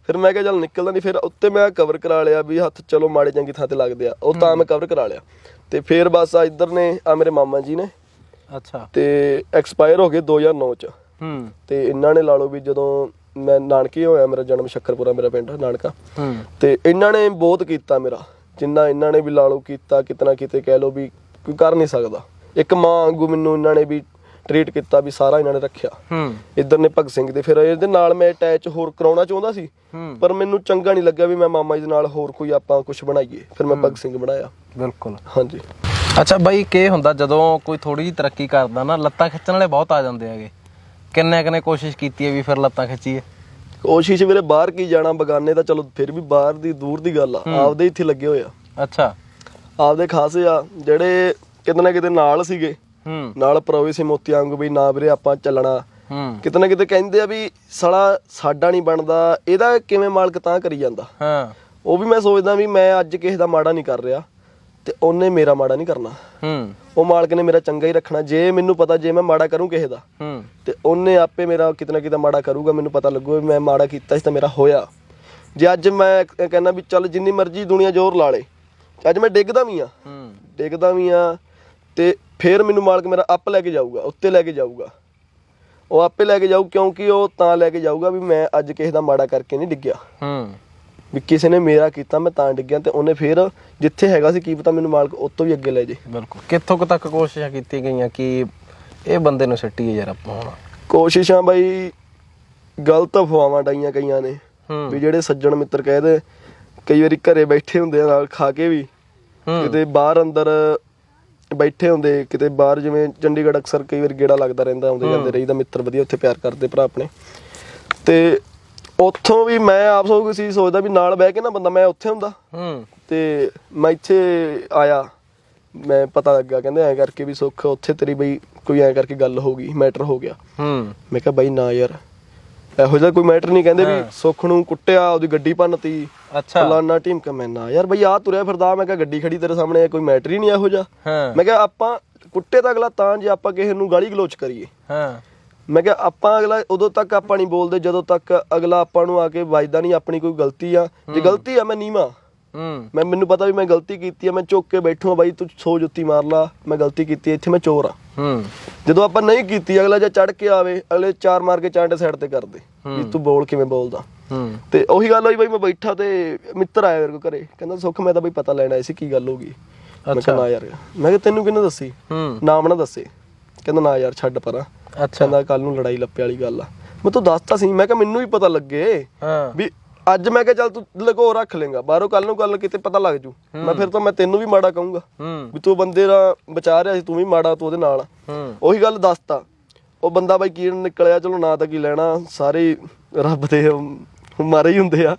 ਫਿਰ ਮੈਂ ਕਿਹਾ ਚੱਲ ਨਿਕਲਦਾ ਨਹੀਂ। ਫਿਰ ਉੱਤੇ ਮੈਂ ਕਵਰ ਕਰਾ ਲਿਆ ਵੀ ਹੱਥ ਚਲੋ ਮਾੜੇ ਚੰਗੀ ਥਾਂ ਤੇ ਲੱਗਦੇ ਆ। ਉਹ ਤਾਂ ਮੈਂ ਕਵਰ ਕਰਾ ਲਿਆ। ਤੇ ਫਿਰ ਬਸ ਆ ਇੱਧਰ ਨੇ ਆ ਮੇਰੇ ਮਾਮਾ ਜੀ ਨੇ। ਅੱਛਾ। ਤੇ ਐਕਸਪਾਇਰ ਹੋ ਗਏ 2009 ਚ। ਹੂੰ। ਤੇ ਇਹਨਾਂ ਨੇ ਲਾ ਲਓ ਵੀ ਜਦੋਂ ਮੈਂ ਨਾਨਕੀ ਹੋਇਆ ਮੇਰਾ ਜਨਮ ਸ਼ੱਕਰਪੁਰਾ ਮੇਰਾ ਪਿੰਡ ਨਾਨਕਾ। ਤੇ ਇਹਨਾਂ ਨੇ ਬਹੁਤ ਕੀਤਾ ਮੇਰਾ। ਜਿੰਨਾ ਇਹਨਾਂ ਨੇ ਵੀ ਲਾ ਲਓ ਕੀਤਾ ਕਿਤਨਾ ਕਿਤੇ ਕਹਿ ਲਓ ਵੀ ਕੋਈ ਕਰ ਨਹੀਂ ਸਕਦਾ। ਇੱਕ ਮਾਂ ਵਾਂਗੂ ਮੈਨੂੰ ਇਹਨਾਂ ਨੇ ਵੀ ਟ੍ਰੀਟ ਕੀਤਾ ਵੀ ਸਾਰਾ ਇਹਨਾਂ ਨੇ ਰੱਖਿਆ। ਹੂੰ। ਇੱਧਰ ਨੇ ਭਗਤ ਸਿੰਘ ਦੇ ਫਿਰ ਇਹਦੇ ਨਾਲ ਮੈਂ ਅਟੈਚ ਹੋਰ ਕਰਾਉਣਾ ਚਾਹੁੰਦਾ ਸੀ। ਪਰ ਮੈਨੂੰ ਚੰਗਾ ਨਹੀਂ ਲੱਗਿਆ ਵੀ ਮੈਂ ਮਾਮਾ ਜੀ ਦੇ ਨਾਲ ਹੋਰ ਕੋਈ ਆਪਾਂ ਕੁਝ ਬਣਾਈਏ। ਫਿਰ ਮੈਂ ਭਗਤ ਸਿੰਘ ਬਣਾਇਆ। ਬਿਲਕੁਲ। ਹਾਂਜੀ। ਅੱਛਾ ਬਾਈ ਕੀ ਹੁੰਦਾ ਜਦੋਂ ਕੋਈ ਥੋੜੀ ਜਿਹੀ ਤਰੱਕੀ ਕਰਦਾ ਨਾ ਲੱਤਾਂ ਖਿੱਚਣ ਵਾਲੇ ਬਹੁਤ ਆ ਜਾਂਦੇ ਹੈਗੇ। ਕਿੰਨੇ ਕਨੇ ਕੋਸ਼ਿਸ਼ ਕੀਤੀ ਹੈ ਵੀ ਫਿਰ ਲੱਤਾਂ ਖਿੱਚੀਏ? ਕੋਸ਼ਿਸ਼ ਵੀਰੇ ਬਾਹਰ ਕੀ ਜਾਣਾ ਬਗਾਨੇ ਤਾਂ ਚਲੋ ਫਿਰ ਵੀ ਬਾਹਰ ਦੀ ਦੂਰ ਦੀ ਗੱਲ ਆ। ਆਪਦੇ ਇੱਥੇ ਲੱਗੇ ਹੋਏ ਆ। ਅੱਛਾ। ਆਪਦੇ ਖਾਸੇ ਆ ਜਿਹੜੇ ਕਿਤੇ ਨਾ ਕਿਤੇ ਨਾਲ ਸੀਗੇ। ਹੂੰ। ਨਾਲ ਪਰੋਵੇ ਸੀ ਮੋਤੀਆਂ ਵਾਂਗੂ ਵੀ ਨਾ ਵੀਰੇ ਆਪਾਂ ਚੱਲਣਾ। ਹੂੰ। ਕਿਤੇ ਨਾ ਕਿਤੇ ਕਹਿੰਦੇ ਆ ਵੀ ਸਾਲਾ ਸਾਡਾ ਨਹੀਂ ਬਣਦਾ ਇਹਦਾ ਕਿਵੇਂ ਮਾਲਕ ਤਾਂ ਕਰੀ ਜਾਂਦਾ। ਹਾਂ। ਉਹ ਵੀ ਮੈਂ ਸੋਚਦਾ ਵੀ ਮੈਂ ਅੱਜ ਕਿਸੇ ਦਾ ਮਾੜਾ ਨਹੀਂ ਕਰ ਰਿਹਾ। ਤੇ ਉਹਨੇ ਮੇਰਾ ਮਾੜਾ ਨਹੀਂ ਕਰਨਾ। ਹੂੰ। ਉਹ ਮਾਲਕ ਨੇ ਮੇਰਾ ਚੰਗਾ ਹੀ ਰੱਖਣਾ। ਜੇ ਮੈਨੂੰ ਪਤਾ ਜੇ ਮੈਂ ਮਾੜਾ ਕਰੂੰ ਕਿਸੇ ਦਾ ਹੂੰ। ਤੇ ਉਹਨੇ ਆਪੇ ਮੇਰਾ ਕਿਤੇ ਨਾ ਕਿਤੇ ਮਾੜਾ ਕਰੂਗਾ। ਮੈਨੂੰ ਪਤਾ ਲੱਗੂਗਾ ਵੀ ਮੈਂ ਮਾੜਾ ਕੀਤਾ ਸੀ ਤਾਂ ਮੇਰਾ ਹੋਇਆ। ਜੇ ਅੱਜ ਮੈਂ ਕਹਿੰਦਾ ਵੀ ਚੱਲ ਜਿੰਨੀ ਮਰਜ਼ੀ ਦੁਨੀਆ ਜ਼ੋਰ ਲਾ ਲੇ ਅੱਜ ਮੈਂ ਡਿੱਗਦਾ ਵੀ ਆ ਹੂੰ। ਡਿੱਗਦਾ ਵੀ ਆ ਤੇ ਫੇਰ ਮੈਨੂੰ ਮਾਲਕ ਮੇਰਾ ਅੱਪ ਲੈ ਕੇ ਜਾਊਗਾ ਉੱਤੇ ਲੈ ਕੇ ਜਾਊਗਾ। ਉਹ ਆਪੇ ਲੈ ਕੇ ਜਾਊ ਕਿਉਂਕਿ ਉਹ ਤਾਂ ਲੈ ਕੇ ਜਾਊਗਾ ਵੀ ਮੈਂ ਅੱਜ ਕਿਸੇ ਦਾ ਮਾੜਾ ਕਰਕੇ ਨਹੀਂ ਡਿੱਗਿਆ। ਹੂੰ। ਵੀ ਕਿਸੇ ਨੇ ਮੇਰਾ ਕੀਤਾ ਮੈਂ ਤਾਂ ਡਿੱਗਿਆ ਤੇ ਉਹਨੇ ਫੇਰ ਜਿੱਥੇ ਹੈਗਾ ਸੀ ਕੀ ਪਤਾ ਮੈਨੂੰ ਮਾਲਕ ਉਸ ਤੋਂ ਵੀ ਅੱਗੇ ਲੈ ਜੇ। ਬਿਲਕੁਲ। ਕਿੱਥੋਂ ਕੁ ਤੱਕ ਕੋਸ਼ਿਸ਼ਾਂ ਕੀਤੀਆਂ ਗਈਆਂ ਕਿ ਇਹ ਬੰਦੇ ਨੂੰ ਸਿੱਟੀਏ ਯਾਰ ਆਪਾਂ ਹੁਣ? ਕੋਸ਼ਿਸ਼ਾਂ ਬਾਈ ਗਲਤ ਅਫਵਾਹਾਂ ਡਾਈਆਂ ਕਈਆਂ ਨੇ। ਵੀ ਜਿਹੜੇ ਸੱਜਣ ਮਿੱਤਰ ਕਹਦੇ ਕਈ ਵਾਰੀ ਘਰੇ ਬੈਠੇ ਹੁੰਦੇ ਆ ਨਾਲ ਖਾ ਕੇ ਵੀ ਕਿਤੇ ਬਾਹਰ ਅੰਦਰ ਬੈਠੇ ਹੁੰਦੇ ਕਿਤੇ ਬਾਹਰ ਜਿਵੇਂ ਚੰਡੀਗੜ੍ਹ ਅਕਸਰ ਕਈ ਵਾਰ ਗੇੜਾ ਲੱਗਦਾ ਰਹਿੰਦਾ ਆਉਂਦੇ ਜਾਂਦੇ ਰਹੀਦਾ ਮਿੱਤਰ ਵਧੀਆ ਉੱਥੇ ਪਿਆਰ ਕਰਦੇ ਭਰਾ ਆਪਣੇ। ਤੇ ਉੱਥੋਂ ਵੀ ਮੈਂ ਆਪ ਸੋਚ ਸੀ ਸੋਚਦਾ ਵੀ ਨਾਲ ਬਹਿ ਕੇ ਨਾ ਬੰਦਾ ਮੈਂ ਉੱਥੇ ਹੁੰਦਾ। ਹੂੰ। ਤੇ ਮੈਂ ਇੱਥੇ ਆਇਆ। ਮੈਂ ਪਤਾ ਲੱਗਾ ਕਹਿੰਦੇ ਐ ਕਰਕੇ ਵੀ ਸੁੱਖ ਉੱਥੇ ਤੇਰੀ ਬਈ ਕੋਈ ਐ ਕਰਕੇ ਗੱਲ ਹੋ ਗਈ ਮੈਟਰ ਹੋ ਗਿਆ। ਹੂੰ। ਮੈਂ ਕਿਹਾ ਬਾਈ ਨਾ ਯਾਰ ਇਹੋ ਜਿਹਾ ਕੋਈ ਮੈਟਰ ਨਹੀਂ ਕਹਿੰਦੇ ਵੀ ਸੁੱਖ ਨੂੰ ਕੁੱਟਿਆ ਉਹਦੀ ਗੱਡੀ ਭੰਨਤੀ। ਅੱਛਾ। ਫਲਾਨਾ ਟੀਮ ਕਾ ਮੈਂ ਨਾ ਯਾਰ ਬਈ ਆ ਤੁਰਿਆ ਫਿਰਦਾ ਮੈਂ ਕਿਹਾ ਗੱਡੀ ਖੜੀ ਤੇਰੇ ਸਾਹਮਣੇ ਕੋਈ ਮੈਟਰ ਹੀ ਨਹੀਂ ਇਹੋ ਜਿਹਾ। ਮੈਂ ਕਿਹਾ ਆਪਾਂ ਕੁੱਟੇ ਤਾਂ ਅਗਲਾ ਤਾਂ ਜੇ ਆਪਾਂ ਕਿਸੇ ਨੂੰ ਗਾਲੀ ਗਲੋਚ ਕਰੀਏ। ਹਾਂ। ਮੈਂ ਕਿਹਾ ਆਪਾਂ ਅਗਲਾ ਉਦੋਂ ਤੱਕ ਆਪਾਂ ਨਹੀਂ ਬੋਲਦੇ ਜਦੋਂ ਤੱਕ ਅਗਲਾ ਆਪਾਂ ਨੂੰ ਆ ਕੇ ਵੱਜਦਾ ਨਹੀਂ ਆਪਣੀ ਕੋਈ ਗਲਤੀ ਆ। ਜੇ ਗਲਤੀ ਆ ਮੈਂ ਨੀਵਾ। ਹੂੰ। ਮੈਂ ਮੈਨੂੰ ਪਤਾ ਵੀ ਮੈਂ ਗਲਤੀ ਕੀਤੀ ਆ ਮੈਂ ਚੁੱਕ ਕੇ ਬੈਠੂਆ ਬਾਈ ਤੂੰ ਸੋ ਜੁੱਤੀ ਮਾਰ ਲਾ ਮੈਂ ਗਲਤੀ ਕੀਤੀ ਇੱਥੇ ਮੈਂ ਚੋਰ ਆ। ਹੂੰ। ਜਦੋਂ ਆਪਾਂ ਨਹੀਂ ਕੀਤੀ ਅਗਲਾ ਜੇ ਚੜ ਕੇ ਆਵੇ ਅਗਲੇ ਚਾਰ ਮਾਰ ਕੇ ਚਾਂਡੇ ਸਾਈਡ ਤੇ ਕਰਦੇ ਵੀ ਤੂੰ ਬੋਲ ਕਿਵੇਂ ਬੋਲਦਾ। ਹੂੰ। ਤੇ ਉਹੀ ਗੱਲ ਹੋਈ ਬਾਈ ਮੈਂ ਬੈਠਾ ਤੇ ਮਿੱਤਰ ਆਇਆ ਮੇਰੇ ਕੋ ਘਰੇ ਕਹਿੰਦਾ ਸੁੱਖ ਮੈਂ ਤਾਂ ਬਈ ਪਤਾ ਲੈਣ ਆਇਆ ਸੀ ਕੀ ਗੱਲ ਹੋ ਗਈ। ਮੈਂ ਕਿਹਾ ਨਾ ਯਾਰ। ਮੈਂ ਕਿਹਾ ਤੈਨੂੰ ਕਿਹਨੇ ਦੱਸੀ? ਨਾਮ ਨਾ ਦੱਸੇ। ਕਹਿੰਦਾ ਨਾ ਯਾਰ ਛੱਡ ਪਰਾਂ। ਅੱਛਾ। ਕਹਿੰਦਾ ਕੱਲ ਨੂੰ ਲੜਾਈ ਲੱਪੇ ਵਾਲੀ ਗੱਲ ਆ। ਮੈਂ ਤੂੰ ਦੱਸਤਾ ਸੀ ਮੈਂ ਕਿਹਾ ਮੈਨੂੰ ਵੀ ਪਤਾ ਲੱਗੇ ਹਾਂ। ਵੀ ਅੱਜ ਮੈਂ ਕਿਹਾ ਚੱਲ ਤੂੰ ਲਗੋ ਰੱਖ ਲੇਗਾ ਬਾਹਰੋਂ ਕੱਲ ਨੂੰ ਗੱਲ ਕਿਤੇ ਪਤਾ ਲੱਗ ਜੂ। ਮੈਂ ਫਿਰ ਤਾਂ ਮੈਂ ਤੈਨੂੰ ਵੀ ਮਾੜਾ ਕਹੂੰਗਾ ਹੂੰ। ਵੀ ਤੂੰ ਬੰਦੇ ਦਾ ਬਚਾ ਰਿਹਾ ਸੀ ਤੂੰ ਵੀ ਮਾੜਾ ਤੂੰ ਉਹਦੇ ਨਾਲ। ਹੂੰ। ਉਹੀ ਗੱਲ ਦੱਸਤਾ। ਉਹ ਬੰਦਾ ਬਾਈ ਕੀ ਨਿਕਲਿਆ ਚਲੋ ਨਾ ਤਾਂ ਕੀ ਲੈਣਾ ਸਾਰੇ ਰੱਬ ਦੇ ਮਾਰੇ ਹੀ ਹੁੰਦੇ ਆ।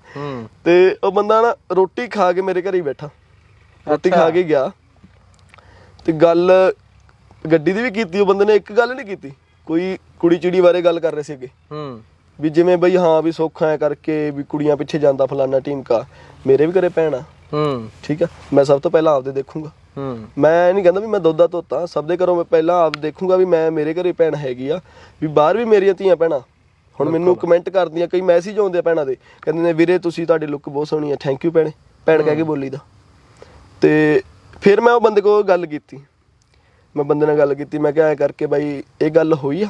ਤੇ ਉਹ ਬੰਦਾ ਨਾ ਰੋਟੀ ਖਾ ਕੇ ਮੇਰੇ ਘਰੇ ਹੀ ਬੈਠਾ। ਰੋਟੀ ਖਾ ਕੇ ਗਿਆ। ਤੇ ਗੱਲ ਗੱਡੀ ਦੀ ਵੀ ਕੀਤੀ ਉਹ ਬੰਦੇ ਨੇ ਇੱਕ ਗੱਲ ਨਹੀਂ ਕੀਤੀ। ਕੋਈ ਕੁੜੀ ਚਿੜੀ ਬਾਰੇ ਗੱਲ ਕਰ ਰਹੇ ਸੀਗੇ। ਹੂੰ। ਵੀ ਜਿਵੇਂ ਬਈ ਹਾਂ ਵੀ ਸੌਖਾ ਹੈ ਕਰਕੇ ਵੀ ਕੁੜੀਆਂ ਪਿੱਛੇ ਜਾਂਦਾ ਫਲਾਨਾ ਟੀਮ ਕਾ ਮੇਰੇ ਵੀ ਘਰੇ ਆ। ਹੂੰ। ਠੀਕ ਆ? ਮੈਂ ਸਭ ਤੋਂ ਪਹਿਲਾਂ ਆਪਦੇ ਦੇਖੂੰਗਾ। ਹੂੰ। ਮੈਂ ਨਹੀਂ ਕਹਿੰਦਾ ਵੀ ਮੈਂ ਦੁੱਧ ਧੋਤਾ ਸਭ ਦੇ ਘਰੋਂ ਮੈਂ ਪਹਿਲਾਂ ਆਪ ਦੇਖੂੰਗਾ ਵੀ ਮੈਂ ਮੇਰੇ ਘਰੇ ਭੈਣ ਹੈਗੀ ਆ ਵੀ ਬਾਹਰ ਵੀ ਮੇਰੀਆਂ ਧੀਆਂ ਭੈਣਾਂ। ਹੁਣ ਮੈਨੂੰ ਕਮੈਂਟ ਕਰਦੀਆਂ ਕਈ ਮੈਸੇਜ ਆਉਂਦੇ ਆ ਭੈਣਾਂ ਦੇ ਕਹਿੰਦੇ ਨੇ ਵੀਰੇ ਤੁਸੀਂ ਤੁਹਾਡੀ ਲੁੱਕ ਬਹੁਤ ਸੋਹਣੀ ਆ ਥੈਂਕ ਯੂ ਭੈਣੇ। ਭੈਣ ਕਹਿ ਕੇ ਬੋਲੀ ਦਾ ਤੇ ਫਿਰ ਮੈਂ ਉਹ ਬੰਦੇ ਕੋਲ ਗੱਲ ਕੀਤੀ। ਮੈਂ ਬੰਦੇ ਨਾਲ ਗੱਲ ਕੀਤੀ ਮੈਂ ਕਿਹਾ ਐ ਕਰਕੇ ਬਾਈ ਇਹ ਗੱਲ ਹੋਈ ਆ?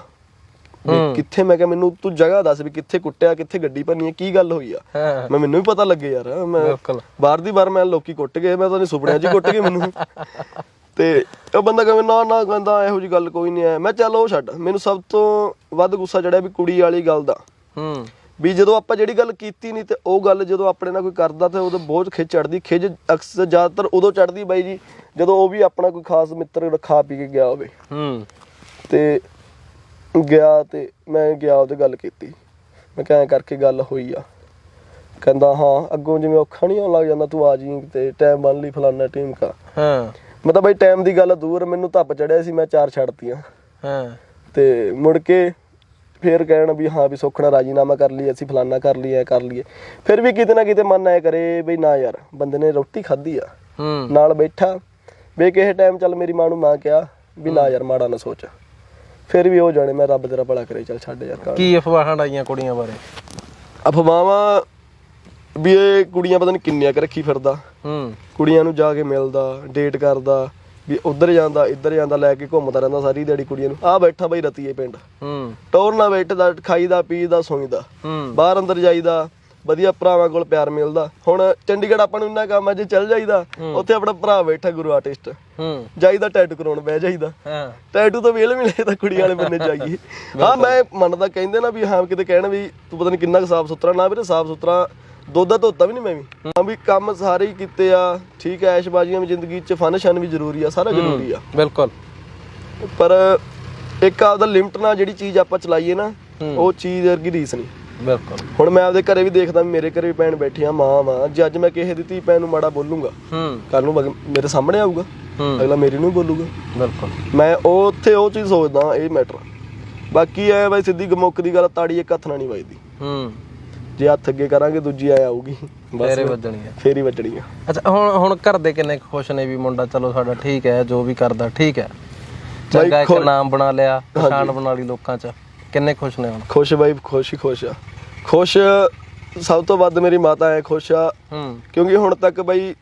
ਵੀ ਹੂੰ। ਕਿੱਥੇ ਮੈਂ ਕਿਹਾ ਮੈਨੂੰ ਤੂੰ ਜਗ੍ਹਾ ਦੱਸ ਵੀ ਕਿੱਥੇ ਕੁੱਟਿਆ ਕਿੱਥੇ ਗੱਡੀ ਭੰਨੀ ਆ ਕੀ ਗੱਲ ਹੋਈ ਆ? ਹਾਂ। ਮੈਂ ਮੈਨੂੰ ਵੀ ਪਤਾ ਲੱਗੇ ਯਾਰ ਮੈਂ ਬਿਲਕੁਲ। ਬਾਹਰ ਦੀ ਬਾਰ ਮੈਂ ਲੋਕੀ ਕੁੱਟ ਗਏ ਮੈਂ ਤਾਂ ਨਹੀਂ ਸੁਪਨਿਆਂ 'ਚ ਹੀ ਕੁੱਟ ਗਏ ਮੈਨੂੰ। [LAUGHS] ਤੇ ਉਹ ਬੰਦਾ ਕਹਿੰਦਾ ਨਾ ਨਾ ਕਹਿੰਦਾ ਇਹੋ ਜੀ ਗੱਲ ਕੋਈ ਨਹੀਂ ਐ ਮੈਂ ਚੱਲ ਉਹ ਛੱਡ ਮੈਨੂੰ ਸਭ ਤੋਂ ਵੱਧ ਗੁੱਸਾ ਚੜਿਆ ਵੀ ਕੁੜੀ ਵਾਲੀ ਗੱਲ ਦਾ। ਹੂੰ। ਵੀ ਜਦੋਂ ਆਪਾਂ ਜਿਹੜੀ ਗੱਲ ਕੀਤੀ ਨਹੀਂ ਤੇ ਉਹ ਗੱਲ ਜਦੋਂ ਆਪਣੇ ਨਾਲ ਕੋਈ ਕਰਦਾ ਤੇ ਉਹਦੇ ਬਹੁਤ ਖਿੱਚ ਚੜਦੀ ਖਿੱਚ ਅਕਸਰ ਜ਼ਿਆਦਾਤਰ ਉਦੋਂ ਚੜਦੀ ਬਾਈ ਜੀ ਜਦੋਂ ਉਹ ਵੀ ਆਪਣਾ ਕੋਈ ਖਾਸ ਮਿੱਤਰ ਖਾ ਪੀ ਕੇ ਗਿਆ ਹੋਵੇ। ਹੂੰ। ਤੇ ਗਿਆ ਤੇ ਮੈਂ ਗਿਆ ਉਹਦੇ ਗੱਲ ਕੀਤੀ। ਮੈਂ ਕਿਹਾ ਐਂ ਕਰਕੇ ਗੱਲ ਹੋਈ ਆ। ਕਹਿੰਦਾ ਹਾਂ ਅੱਗੋਂ ਜਿਵੇਂ ਔਖਾ ਨਹੀਂ ਆਉਣ ਲੱਗ ਜਾਂਦਾ ਤੂੰ ਆ ਜੀ ਤੇ ਟਾਈਮ ਬਣ ਲਈ ਫਲਾਨਾ ਟੀਮ ਕਾ ਹਾਂ। ਮੈਂ ਤਾਂ ਬਈ ਟਾਈਮ ਦੀ ਗੱਲ ਦੂਰ ਮੈਨੂੰ ਧੱਪ ਚੜਿਆ ਸੀ ਮੈਂ ਚਾਰ ਛੱਡਤੀਆਂ। ਹਾਂ। ਤੇ ਮੁੜ ਕੇ ਫੇਰ ਕਹਿਣ ਵੀ ਹਾਂ ਵੀ ਸੁਖਣਾ ਰਾਜੀਨਾਮਾ ਕਰ ਲਈ ਅਸੀਂ ਫਲਾਨਾ ਕਰ ਲਈ ਐ ਕਰ ਲਈਏ। ਫਿਰ ਵੀ ਕਿਤੇ ਨਾ ਕਿਤੇ ਮਨ ਆਇਆ ਕਰੇ ਬਈ ਨਾ ਯਾਰ ਬੰਦੇ ਨੇ ਰੋਟੀ ਖਾਧੀ ਆ। ਹੂੰ। ਨਾਲ ਬੈਠਾ ਵੀ ਕਿਸੇ ਟਾਈਮ ਚੱਲ ਮੇਰੀ ਮਾਂ ਨੂੰ ਮਾਂ ਕਿਹਾ ਵੀ ਨਾ ਯਾਰ ਮਾੜਾ ਨਾ ਸੋਚ। ਫਿਰ ਵੀ ਉਹ ਜਾਣੇ ਮੈਂ ਰੱਬ ਤੇਰਾ ਭਲਾ ਕਰੇ ਚੱਲ ਛੱਡ ਯਾਰ। ਕੀ ਅਫਵਾਹਾਂ ਡਾਈਆਂ ਕੁੜੀਆਂ ਬਾਰੇ? ਅਫਵਾਹਾਂ ਵੀ ਇਹ ਕੁੜੀਆਂ ਪਤਾ ਨਹੀਂ ਕਿੰਨੀਆਂ ਕੁ ਰੱਖੀ ਫਿਰਦਾ। ਹੂੰ। ਕੁੜੀਆਂ ਨੂੰ ਜਾ ਕੇ ਮਿਲਦਾ ਡੇਟ ਕਰਦਾ ਵੀ ਉਧਰ ਜਾਂਦਾ ਇੱਧਰ ਜਾਂਦਾ ਲੈ ਕੇ ਘੁੰਮਦਾ ਰਹਿੰਦਾ ਸਾਰੀ ਦਿਹਾੜੀ ਕੁੜੀਆਂ ਨੂੰ। ਆ ਬੈਠਾ ਬਈ ਰਤੀਏ ਪਿੰਡ। ਹੂੰ। ਟੌਰ ਨਾ ਬੈਠਦਾ ਖਾਈਦਾ ਪੀਦਾ ਹੂੰ। ਬਾਹਰ ਅੰਦਰ ਜਾਈਦਾ ਵਧੀਆ ਭਰਾਵਾਂ ਕੋਲ ਪਿਆਰ ਮਿਲਦਾ। ਹੁਣ ਚੰਡੀਗੜ੍ਹ ਆਪਾਂ ਨੂੰ ਇੰਨਾ ਕੰਮ ਆ ਜੇ ਚੱਲ ਜਾਈਦਾ ਉੱਥੇ ਆਪਣਾ ਭਰਾ ਬੈਠਾ ਗੁਰੂ ਆਰਟਿਸਟ। ਹੂੰ। ਜਾਈਦਾ ਟੈਟੂ ਕਰਾਉਣ ਬਹਿ ਜਾਈਦਾ। ਹਾਂ। ਟੈਟੂ ਤਾਂ ਵੇਲ ਮਿਲੇ ਤਾਂ ਕੁੜੀ ਵਾਲੇ ਬੰਨੇ ਜਾਈਏ। ਹਾਂ ਮੈਂ ਮੰਨਦਾ ਕਹਿੰਦੇ ਨਾ ਵੀ ਹਾਂ ਕਿਤੇ ਕਹਿਣ ਵੀ ਤੂੰ ਪਤਾ ਨਹੀਂ ਕਿੰਨਾ ਸਾਫ਼ ਸੁਥਰਾ ਨਾ ਵੀਰੇ ਸਾਫ਼ ਸੁਥਰਾ ਦੋਦਾ ਧੋਤਾ ਵੀ ਨਹੀਂ ਮੈਂ ਵੀ। ਹਾਂ। ਵੀ ਕੰਮ ਸਾਰੇ ਹੀ ਕੀਤੇ ਆ ਠੀਕ ਐ ਐਸ਼ਬਾਜ਼ੀਆਂ ਵੀ ਜ਼ਿੰਦਗੀ 'ਚ ਫਨ ਵੀ ਜ਼ਰੂਰੀ ਆ ਸਾਰਾ ਜ਼ਰੂਰੀ ਆ। ਬਿਲਕੁਲ। ਪਰ ਇੱਕ ਆਪਦਾ ਲਿਮਟ ਨਾਲ ਜਿਹੜੀ ਚੀਜ਼ ਆਪਾਂ ਚਲਾਈਏ ਨਾ ਉਹ ਚੀਜ਼ ਵਰਗੀ ਰੀਸ ਨਹੀਂ ਬਿਲਕੁਲ। ਹੁਣ ਮੈਂ ਆਪਦੇ ਘਰੇ ਵੀ ਦੇਖਦਾ ਵੀ ਮੇਰੇ ਘਰੇ ਵੀ ਭੈਣ ਬੈਠੀ ਆ ਮਾਂ ਮਾਂ ਜੇ ਅੱਜ ਮੈਂ ਕਿਸੇ ਦੀ ਧੀ ਭੈਣ ਨੂੰ ਮਾੜਾ ਬੋਲੂੰਗਾ ਹੂੰ। ਕੱਲ ਨੂੰ ਮਗ- ਮੇਰੇ ਸਾਹਮਣੇ ਆਊਗਾ ਹੂੰ। ਅਗਲਾ ਮੇਰੀ ਨੂੰ ਹੀ ਬੋਲੂਗਾ। ਬਿਲਕੁਲ। ਮੈਂ ਉਹ ਉੱਥੇ ਉਹ ਚੀਜ਼ ਸੋਚਦਾ ਇਹ ਮੈਟਰ ਬਾਕੀ ਐ ਬਾਈ ਸਿੱਧੀ ਗਮੁੱਕ ਦੀ ਗੱਲ ਤਾੜੀ ਇੱਕ ਹੱਥ ਨਾਲ ਨਹੀਂ ਵੱਜਦੀ। ਹੂੰ। ਜੇ ਹੱਥ ਅੱਗੇ ਕਰਾਂਗੇ ਦੂਜੀ ਐ ਆਊਗੀ। ਫੇਰੇ ਵੱਜਣੀ ਹੈ ਫੇਰ ਹੀ ਵੱਜਣੀ ਆ। ਅੱਛਾ ਹੁਣ ਹੁਣ ਘਰ ਦੇ ਕਿੰਨੇ ਕੁ ਖੁਸ਼ ਨੇ ਵੀ ਮੁੰਡਾ ਚਲੋ ਸਾਡਾ ਠੀਕ ਹੈ ਜੋ ਵੀ ਕਰਦਾ ਠੀਕ ਹੈ। ਚੰਗਾ ਇੱਕ ਖੁਸ਼- ਨਾਮ ਬਣਾ ਲਿਆ ਪਛਾਣ ਬਣਾ ਲਈ ਲੋਕਾਂ 'ਚ। ਕਿੰਨੇ ਖੁਸ਼ ਨੇ ਹੁਣ? ਖੁਸ਼ ਬਾਈ ਖੁਸ਼ ਹੀ ਖੁਸ਼ ਆ। ਖੁਸ਼ ਸਭ ਤੋਂ ਵੱਧ ਮੇਰੀ ਮਾਤਾ ਐ ਖੁਸ਼ ਆ। ਹੂੰ। ਕਿਉਂਕਿ ਹੁਣ ਤੱਕ ਬਾਈ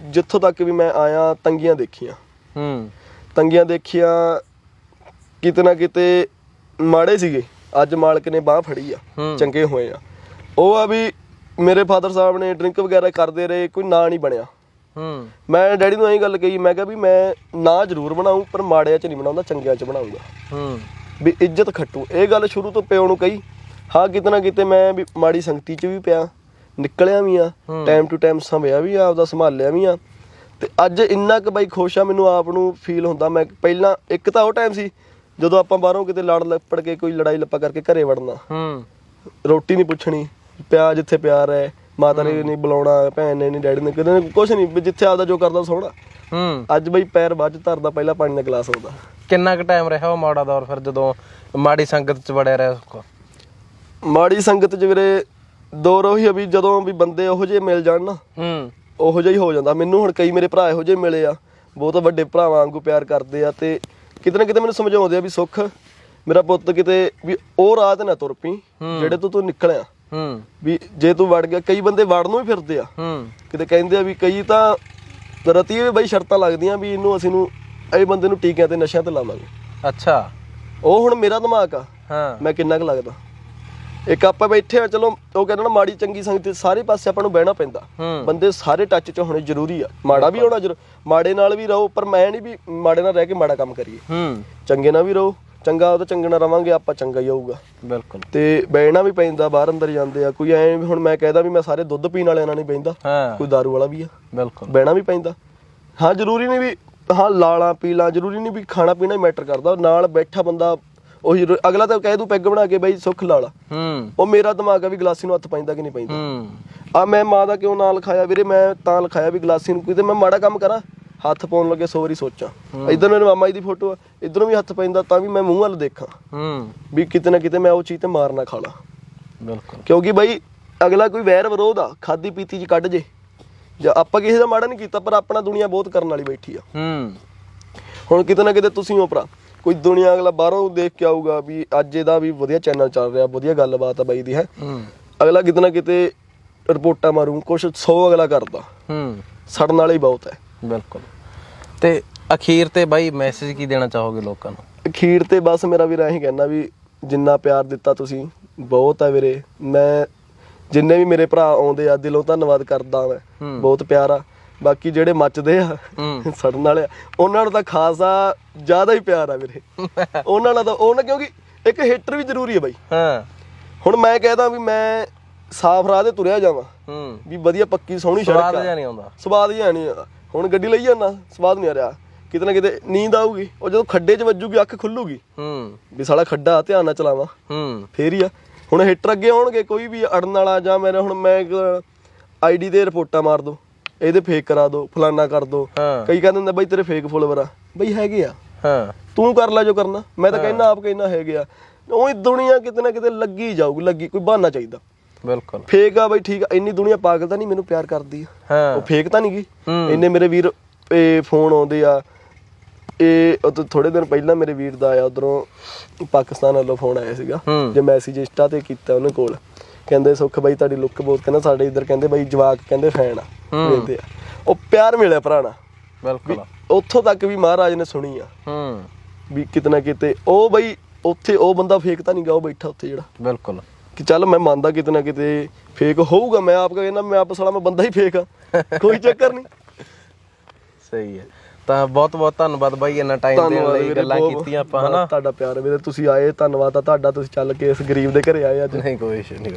ਜਿੱਥੋਂ ਤੱਕ ਵੀ ਮੈਂ ਆਇਆ ਤੰਗੀਆਂ ਦੇਖੀਆਂ। ਹੂੰ। ਤੰਗੀਆਂ ਦੇਖੀਆਂ ਕਿਤੇ ਨਾ ਕਿਤੇ ਮਾੜੇ ਸੀਗੇ। ਅੱਜ ਮਾਲਕ ਨੇ ਬਾਹ ਫੜੀ ਆ ਹੂੰ। ਚੰਗੇ ਹੋਏ ਆ। ਉਹ ਆ ਵੀ ਮੇਰੇ ਫਾਦਰ ਸਾਹਿਬ ਨੇ ਡਰਿੰਕ ਵਗੈਰਾ ਕਰਦੇ ਰਹੇ ਕੋਈ ਨਾਂ ਨਹੀਂ ਬਣਿਆ। ਹੂੰ। ਮੈਂ ਡੈਡੀ ਨੂੰ ਐਂ ਗੱਲ ਕਹੀ ਮੈਂ ਕਿਹਾ ਵੀ ਮੈਂ ਨਾਂ ਜ਼ਰੂਰ ਬਣਾਉਂ ਪਰ ਮਾੜਿਆਂ 'ਚ ਨਹੀਂ ਬਣਾਉਂਦਾ ਚੰਗਿਆਂ 'ਚ ਬਣਾਉਂਗਾ ਹੂੰ। ਵੀ ਇੱਜ਼ਤ ਖੱਟੂ। ਇਹ ਗੱਲ ਸ਼ੁਰੂ ਤੋਂ ਪਿਓ ਨੂੰ ਕਹੀ। ਹਾਂ ਕਿਤੇ ਨਾ ਕਿਤੇ ਮੈਂ ਵੀ ਮਾੜੀ ਸੰਗਤੀ 'ਚ ਵੀ ਪਿਆ। ਨਿਕਲਿਆ ਵੀ ਆ। ਟਾਈਮ ਟੂ ਟਾਈਮ ਸੰਭਿਆ ਵੀ ਆ ਆਪਦਾ ਸੰਭਾਲਿਆ ਵੀ ਆ। ਤੇ ਅੱਜ ਇੰਨਾ ਕੁ ਬਾਈ ਖੁਸ਼ ਆ ਮੈਨੂੰ ਆਪ ਨੂੰ ਫੀਲ ਹੁੰਦਾ। ਮੈਂ ਪਹਿਲਾਂ ਇੱਕ ਤਾਂ ਉਹ ਟਾਈਮ ਸੀ ਜਦੋਂ ਆਪਾਂ ਬਾਹਰੋਂ ਕਿਤੇ ਲੜ ਲੱਪੜ ਕੇ ਕੋਈ ਲੜਾਈ ਲੱਪਾ ਕਰਕੇ ਘਰੇ ਵੜਨਾ। ਹੂੰ। ਰੋਟੀ ਨਹੀਂ ਪੁੱਛਣੀ ਪਿਆ ਜਿੱਥੇ ਪਿਆਰ ਹੈ ਮਾਤਾ ਨੇ ਨਹੀਂ ਬੁਲਾਉਣਾ ਭੈਣ ਨੇ ਨਹੀਂ ਡੈਡੀ ਨੇ ਕਿਤੇ ਕੁਝ ਨਹੀਂ ਜਿੱਥੇ ਆਪਦਾ ਜੋ ਕਰਦਾ ਸੋਹਣਾ ਹੂੰ। ਅੱਜ ਬਈ ਪੈਰ ਬਾਅਦ ਚ ਧਰਦਾ ਪਹਿਲਾਂ ਪਾਣੀ ਦਾ ਗਲਾਸ ਹੁੰਦਾ ਕਿੰਨਾ ਕੁ ਟਾਈਮ ਰਿਹਾ ਉਹ ਮਾੜਾ ਦੌਰ ਫਿਰ ਜਦੋਂ ਮਾੜੀ ਸੰਗਤ ਚ ਵੜਿਆ ਰਿਹਾ ਸੁੱਖ? ਮਾੜੀ ਸੰਗਤ ਚ ਵੀਰੇ ਦੋ ਰੋਹੀ ਆ ਵੀ ਜਦੋਂ ਵੀ ਬੰਦੇ ਉਹੋ ਜਿਹੇ ਮਿਲ ਜਾਣ ਨਾ ਹੂੰ। ਉਹੋ ਜਿਹਾ ਹੀ ਹੋ ਜਾਂਦਾ। ਮੈਨੂੰ ਹੁਣ ਕਈ ਮੇਰੇ ਭਰਾ ਇਹੋ ਜਿਹੇ ਮਿਲੇ ਆ ਬਹੁਤ ਵੱਡੇ ਭਰਾਵਾਂ ਵਾਂਗੂ ਪਿਆਰ ਕਰਦੇ ਆ ਤੇ ਕਿਤੇ ਨਾ ਕਿਤੇ ਮੈਨੂੰ ਸਮਝਾਉਂਦੇ ਆ ਵੀ ਸੁੱਖ ਮੇਰਾ ਪੁੱਤ ਕਿਤੇ ਵੀ ਉਹ ਰਾਹ ਤੇ ਨਾ ਤੁਰ ਪਈ ਜਿਹੜੇ ਤੋਂ ਤੂੰ ਨਿਕਲਿਆ। ਹੂੰ। ਵੀ ਜੇ ਤੂੰ ਵੜ ਗਿਆ ਕਈ ਬੰਦੇ ਵੜ ਨੂੰ ਵੀ ਫਿਰਦੇ ਆ। ਹੂੰ। ਕਿਤੇ ਕਹਿੰਦੇ ਆ ਵੀ ਕਈ ਤਾਂ ਰਤੀ ਵੀ ਬਈ ਸ਼ਰਤਾਂ ਲੱਗਦੀਆਂ ਵੀ ਇਹਨੂੰ ਅਸੀਂ ਨੂੰ ਇਹ ਬੰਦੇ ਨੂੰ ਟੀਕਿਆਂ ਤੇ ਨਸ਼ਿਆਂ ਤੇ ਲਾਵਾਂਗੇ। ਅੱਛਾ। ਉਹ ਹੁਣ ਮੇਰਾ ਦਿਮਾਗ ਆ। ਹਾਂ। ਮੈਂ ਕਿੰਨਾ ਕੁ ਲੱਗਦਾ। ਇੱਕ ਆਪਾਂ ਬੈਠੇ ਆ ਚਲੋ ਉਹ ਕਹਿੰਦਾ ਨਾ ਮਾੜੀ ਚੰਗੀ ਸੰਗਤ ਸਾਰੇ ਪਾਸੇ ਆਪਾਂ ਨੂੰ ਬਹਿਣਾ ਪੈਂਦਾ। ਬੰਦੇ ਸਾਰੇ ਟੱਚ 'ਚ ਹੋਣੇ ਜ਼ਰੂਰੀ ਆ। ਮਾੜਾ ਵੀ ਹੋਣਾ ਜ਼ਰੂਰ ਮਾੜੇ ਨਾਲ ਵੀ ਰਹੋ ਪਰ ਮੈਂ ਨਹੀਂ ਵੀ ਮਾੜੇ ਨਾਲ ਰਹਿ ਕੇ ਮਾੜਾ ਕੰਮ ਕਰੀਏ। ਹੂੰ। ਚੰਗੇ ਨਾਲ ਵੀ ਰਹੋ ਚੰਗਾ ਉਹ ਤਾਂ ਚੰਗੇ ਨਾਲ ਰਵਾਂਗੇ ਆਪਾਂ ਚੰਗਾ ਹੀ ਆਊਗਾ ਬਿਲਕੁਲ। ਤੇ ਬਹਿਣਾ ਵੀ ਪੈਂਦਾ ਬਾਹਰ ਅੰਦਰ ਜਾਂਦੇ ਆ। ਕੋਈ ਐ ਹੁਣ ਮੈਂ ਕਹਿਦਾ ਵੀ ਮੈਂ ਸਾਰੇ ਦੁੱਧ ਪੀਣ ਵਾਲਿਆਂ ਨਾਲ ਨਹੀਂ ਬਹਿੰਦਾ। ਕੋਈ दारू ਵਾਲਾ ਵੀ ਆ। ਬਿਲਕੁਲ। ਬਹਿਣਾ ਵੀ ਪੈਂਦਾ। ਹਾਂ ਜ਼ਰੂਰੀ ਨਹੀਂ ਵੀ ਹਾਂ ਲਾਲਾਂ ਪੀਲਾਂ ਜ਼ਰੂਰੀ ਨਹੀਂ ਵੀ ਖਾਣਾ ਪੀਣਾ ਹੀ ਮੈਟਰ ਕਰਦਾ। ਨਾਲ ਬੈਠਾ ਬੰਦਾ ਉਹੀ ਅਗਲਾ ਤਾਂ ਕਹਿ ਦੂ ਪੈਗ ਬਣਾ ਕੇ ਬਈ ਸੁੱਖ ਲਾ ਲਾ। ਹੂੰ। ਉਹ ਮੇਰਾ ਦਿਮਾਗ ਆ ਵੀ ਗਲਾਸੀ ਨੂੰ ਹੱਥ ਪੈਂਦਾ ਕਿ ਨਹੀਂ ਪੈਂਦਾ। ਹੂੰ। ਆ ਮੈਂ ਮਾਂ ਦਾ ਕਿਉਂ ਨਾਂ ਲਿਖਾਇਆ ਵੀਰੇ? ਮੈਂ ਤਾਂ ਲਿਖਾਇਆ ਵੀ ਗਲਾਸੀ ਨੂੰ ਕਿਤੇ ਮੈਂ ਮਾੜਾ ਕੰਮ ਕਰਾਂ। ਹੱਥ ਪਾਉਣ ਲੱਗੇ ਸੌ ਵਾਰੀ ਸੋਚਾਂ। ਇਧਰ ਮੇਰੇ ਮਾਮਾ ਜੀ ਦੀ ਫੋਟੋ ਆ। ਇਧਰੋਂ ਵੀ ਹੱਥ ਪੈਂਦਾ ਤਾਂ ਵੀ ਮੈਂ ਮੂੰਹ ਵੱਲ ਦੇਖਾਂ। ਹੂੰ। ਵੀ ਕਿਤੇ ਨਾ ਕਿਤੇ ਮੈਂ ਉਹ ਚੀਜ਼ ਤੇ ਮਾਰ ਨਾ ਖਾ ਲਾਂ। ਬਿਲਕੁਲ। ਕਿਉਂਕਿ ਬਈ ਅਗਲਾ ਕੋਈ ਵੈਰ ਵਿਰੋਧ ਆ। ਖਾਦੀ ਪੀਤੀ ਚ ਕੱਢ ਜੇ। ਜਾਂ ਆਪਾਂ ਕਿਸੇ ਦਾ ਮਾੜਾ ਨਹੀਂ ਕੀਤਾ ਪਰ ਆਪਣਾ ਦੁਨੀਆ ਬਹੁਤ ਕਰਨ ਵਾਲੀ ਬੈਠੀ ਆ। ਹੂੰ। ਹੁਣ ਕਿਤੇ ਨਾ ਕਿਤੇ ਤੁਸੀਂ ਹੋ ਭਰਾ ਕੋਈ ਦੁਨੀਆ ਅਗਲਾ ਬਾਹਰੋਂ ਦੇਖ ਕੇ ਆਊਗਾ ਵੀ ਅੱਜ ਇਹਦਾ ਵੀ ਵਧੀਆ ਚੈਨਲ ਚੱਲ ਰਿਹਾ ਵਧੀਆ ਗੱਲਬਾਤ ਆ ਬਾਈ ਦੀ ਹੈ। ਹੂੰ। ਅਗਲਾ ਕਿਤੇ ਨਾ ਕਿਤੇ ਰਿਪੋਰਟਾਂ ਮਾਰੂ ਕੁਛ 100 ਅਗਲਾ ਕਰਦਾ। ਹੂੰ। ਸੜਨ ਵਾਲੇ ਹੀ ਬਹੁਤ ਹੈ। ਬਿਲਕੁਲ। ਤੇ ਅਖੀਰ ਤੇ ਬਾਈ ਮੈਸੇਜ ਕੀ ਦੇਣਾ ਚਾਹੋਗੇ ਲੋਕਾਂ ਨੂੰ? ਅਖੀਰ ਤੇ ਬਸ ਮੇਰਾ ਵੀਰ ਇਹੀ ਕਹਿਣਾ ਵੀ ਜਿੰਨਾ ਪਿਆਰ ਦਿੱਤਾ ਤੁਸੀਂ ਬਹੁਤ ਹੈ ਵੀਰੇ। ਮੈਂ ਜਿੰਨੇ ਵੀ ਮੇਰੇ ਭਰਾ ਆਉਂਦੇ ਆ ਦਿਲੋਂ ਧੰਨਵਾਦ ਕਰਦਾ ਮੈਂ। ਹੂੰ। ਬਹੁਤ ਪਿਆਰ। ਆ ਬਾਕੀ ਜਿਹੜੇ ਮੱਚਦੇ ਆ ਹੂੰ। ਸੜਨ ਵਾਲੇ ਆ, ਉਹਨਾਂ ਨੂੰ ਤਾਂ ਖਾਸਾ ਜ਼ਿਆਦਾ ਹੀ ਪਿਆਰ ਆ ਵੀਰੇ। [LAUGHS] ਉਹਨਾਂ ਨਾਲ ਤਾਂ ਉਹਨਾਂ ਕਿਉਂਕਿ ਇੱਕ ਹੀਟਰ ਵੀ ਜ਼ਰੂਰੀ ਹੈ ਬਾਈ। ਹਾਂ। ਹੁਣ ਮੈਂ ਕਹਿਦਾ ਵੀ ਮੈਂ ਸਾਫ਼ ਰਾਹ ਤੇ ਤੁਰਿਆ ਜਾਵਾਂ। ਹੂੰ। ਵੀ ਵਧੀਆ ਪੱਕੀ ਸੋਹਣੀ ਸੜਕ ਸਵਾਦ ਆ ਜਿਹਾ ਨਹੀਂ ਆਉਂਦਾ। ਸਵਾਦ ਜਿਹਾ ਨਹੀਂ ਆ। ਹੁਣ ਗੱਡੀ ਲਈ ਜਾਂਦਾ ਸਵਾਦ ਨਹੀਂ ਆ ਰਿਹਾ। ਕਿਤੇ ਨਾ ਕਿਤੇ ਨੀਂਦ ਆਊਗੀ ਉਹ ਜਦੋਂ ਖੱਡੇ 'ਚ ਵੱਜੂਗੀ ਅੱਖ ਖੁੱਲੂਗੀ। ਹੂੰ। ਵੀ ਸਾਲਾ ਖੱਡਾ ਧਿਆਨ ਨਾਲ ਚਲਾਵਾਂ। ਹੂੰ। ਫੇਰ ਹੀ ਆ। ਹੁਣ ਹਿੱਟਰ ਅੱਗੇ ਆਉਣਗੇ ਕੋਈ ਵੀ ਅੜਨ ਵਾਲਾ ਜਾਂ ਮੇਰੇ ਹੁਣ ਮੈਂ ਆਈਡੀ ਤੇ ਰਿਪੋਰਟਾਂ ਮਾਰ ਦੋ ਇਹਦੇ ਫੇਕ ਕਰਾ ਦੋ ਫਲਾਨਾ ਕਰ ਦੋ। ਕਈ ਕਹਿੰਦੇ ਹੁੰਦੇ ਬਈ ਤੇਰੇ ਫੇਕ ਫੋਲੋਵਰ ਆ। ਬਈ ਹੈਗੇ ਆ। ਹਾਂ। ਤੂੰ ਕਰ ਲੈ ਜੋ ਕਰਨਾ ਮੈਂ ਤਾਂ ਕਹਿੰਦਾ ਆਪ ਕਹਿੰਦਾ ਹੈਗੇ ਆ। ਉਹੀ ਦੁਨੀਆ ਕਿਤੇ ਨਾ ਕਿਤੇ ਲੱਗੀ ਜਾਊਗੀ ਲੱਗੀ ਕੋਈ ਬਹਾਨਾ ਚਾਹੀਦਾ। ਬਿਲਕੁਲ। ਫੇਕ ਆ ਬਈ ਠੀਕ ਆ ਇੰਨੀ ਦੁਨੀਆ ਪਾਗਲ ਤਾਂ ਨਹੀਂ ਮੈਨੂੰ ਪਿਆਰ ਕਰਦੀ ਆ। ਹਾਂ। ਉਹ ਫੇਕ ਤਾਂ ਨਹੀਂ ਗਈ। ਇੰਨੇ ਮੇਰੇ ਵੀਰ ਇਹ ਫੋਨ ਆਉਂਦੇ ਆ ਇਹ ਉਹ ਤੋਂ ਥੋੜੇ ਦਿਨ ਪਹਿਲਾਂ ਮੇਰੇ ਵੀਰ ਦਾ ਆਇਆ ਉਧਰੋਂ ਪਾਕਿਸਤਾਨ ਵੱਲੋਂ ਫੋਨ ਆਇਆ ਸੀਗਾ। ਜੇ ਮੈਸੇਜ ਇੰਸਟਾ ਤੇ ਕੀਤਾ ਉਹਨੇ ਕੋਲ ਕਹਿੰਦੇ ਸੁੱਖ ਬਾਈ ਤੁਹਾਡੀ ਲੁੱਕ ਬਹੁਤ ਕਹਿੰਦਾ ਸਾਡੇ ਇੱਧਰ ਕਹਿੰਦੇ ਬਾਈ ਜਵਾਕ ਕਹਿੰਦੇ ਫੈਨ ਆ। ਵੇਖਦੇ ਆ। ਉਹ ਪਿਆਰ ਮਿਲਿਆ ਭਰਾਣਾ। ਬਿਲਕੁਲ। ਉੱਥੋਂ ਤੱਕ ਵੀ ਮਹਾਰਾਜ ਨੇ ਸੁਣੀ ਆ। ਹੂੰ। ਵੀ ਕਿਤੇ ਨਾ ਕਿਤੇ ਉਹ ਬਈ ਉੱਥੇ ਉਹ ਬੰਦਾ ਫੇਕ ਤਾਂ ਨਹੀਂ ਗਾ ਉਹ ਬੈਠਾ ਉੱਥੇ ਜਿਹੜਾ। ਬਿਲਕੁਲ। ਕਿ ਚੱਲ ਮੈਂ ਮੰਨਦਾ ਕਿਤੇ ਨਾ ਕਿਤੇ ਫੇਕ ਹੋਊਗਾ ਮੈਂ ਆਪ ਕਹਿੰਦਾ ਮੈਂ ਆਪ ਸਾਲਾ ਮੈਂ ਬੰਦਾ ਹੀ ਫੇਕ ਆ ਕੋਈ ਚੱਕਰ ਨਹੀਂ ਸਹੀ ਹੈ। ਤਾਂ ਬਹੁਤ ਬਹੁਤ ਧੰਨਵਾਦ ਬਾਈ ਇੰਨਾ ਟਾਈਮ ਦੇਣ ਲਈ ਗੱਲਾਂ ਕੀਤੀਆਂ ਆਪਾਂ ਹਨਾ? ਤੁਹਾਡਾ ਪਿਆਰ ਵੀਰੇ ਤੁਸੀਂ ਆਏ ਧੰਨਵਾਦ ਆ ਤੁਹਾਡਾ ਤੁਸੀਂ ਚੱਲ ਕੇ ਇਸ ਗਰੀਬ ਦੇ ਘਰੇ ਆਏ ਅੱਜ। ਨਹੀਂ ਕੋਈ ਇਸ਼ੂ ਨਹੀਂ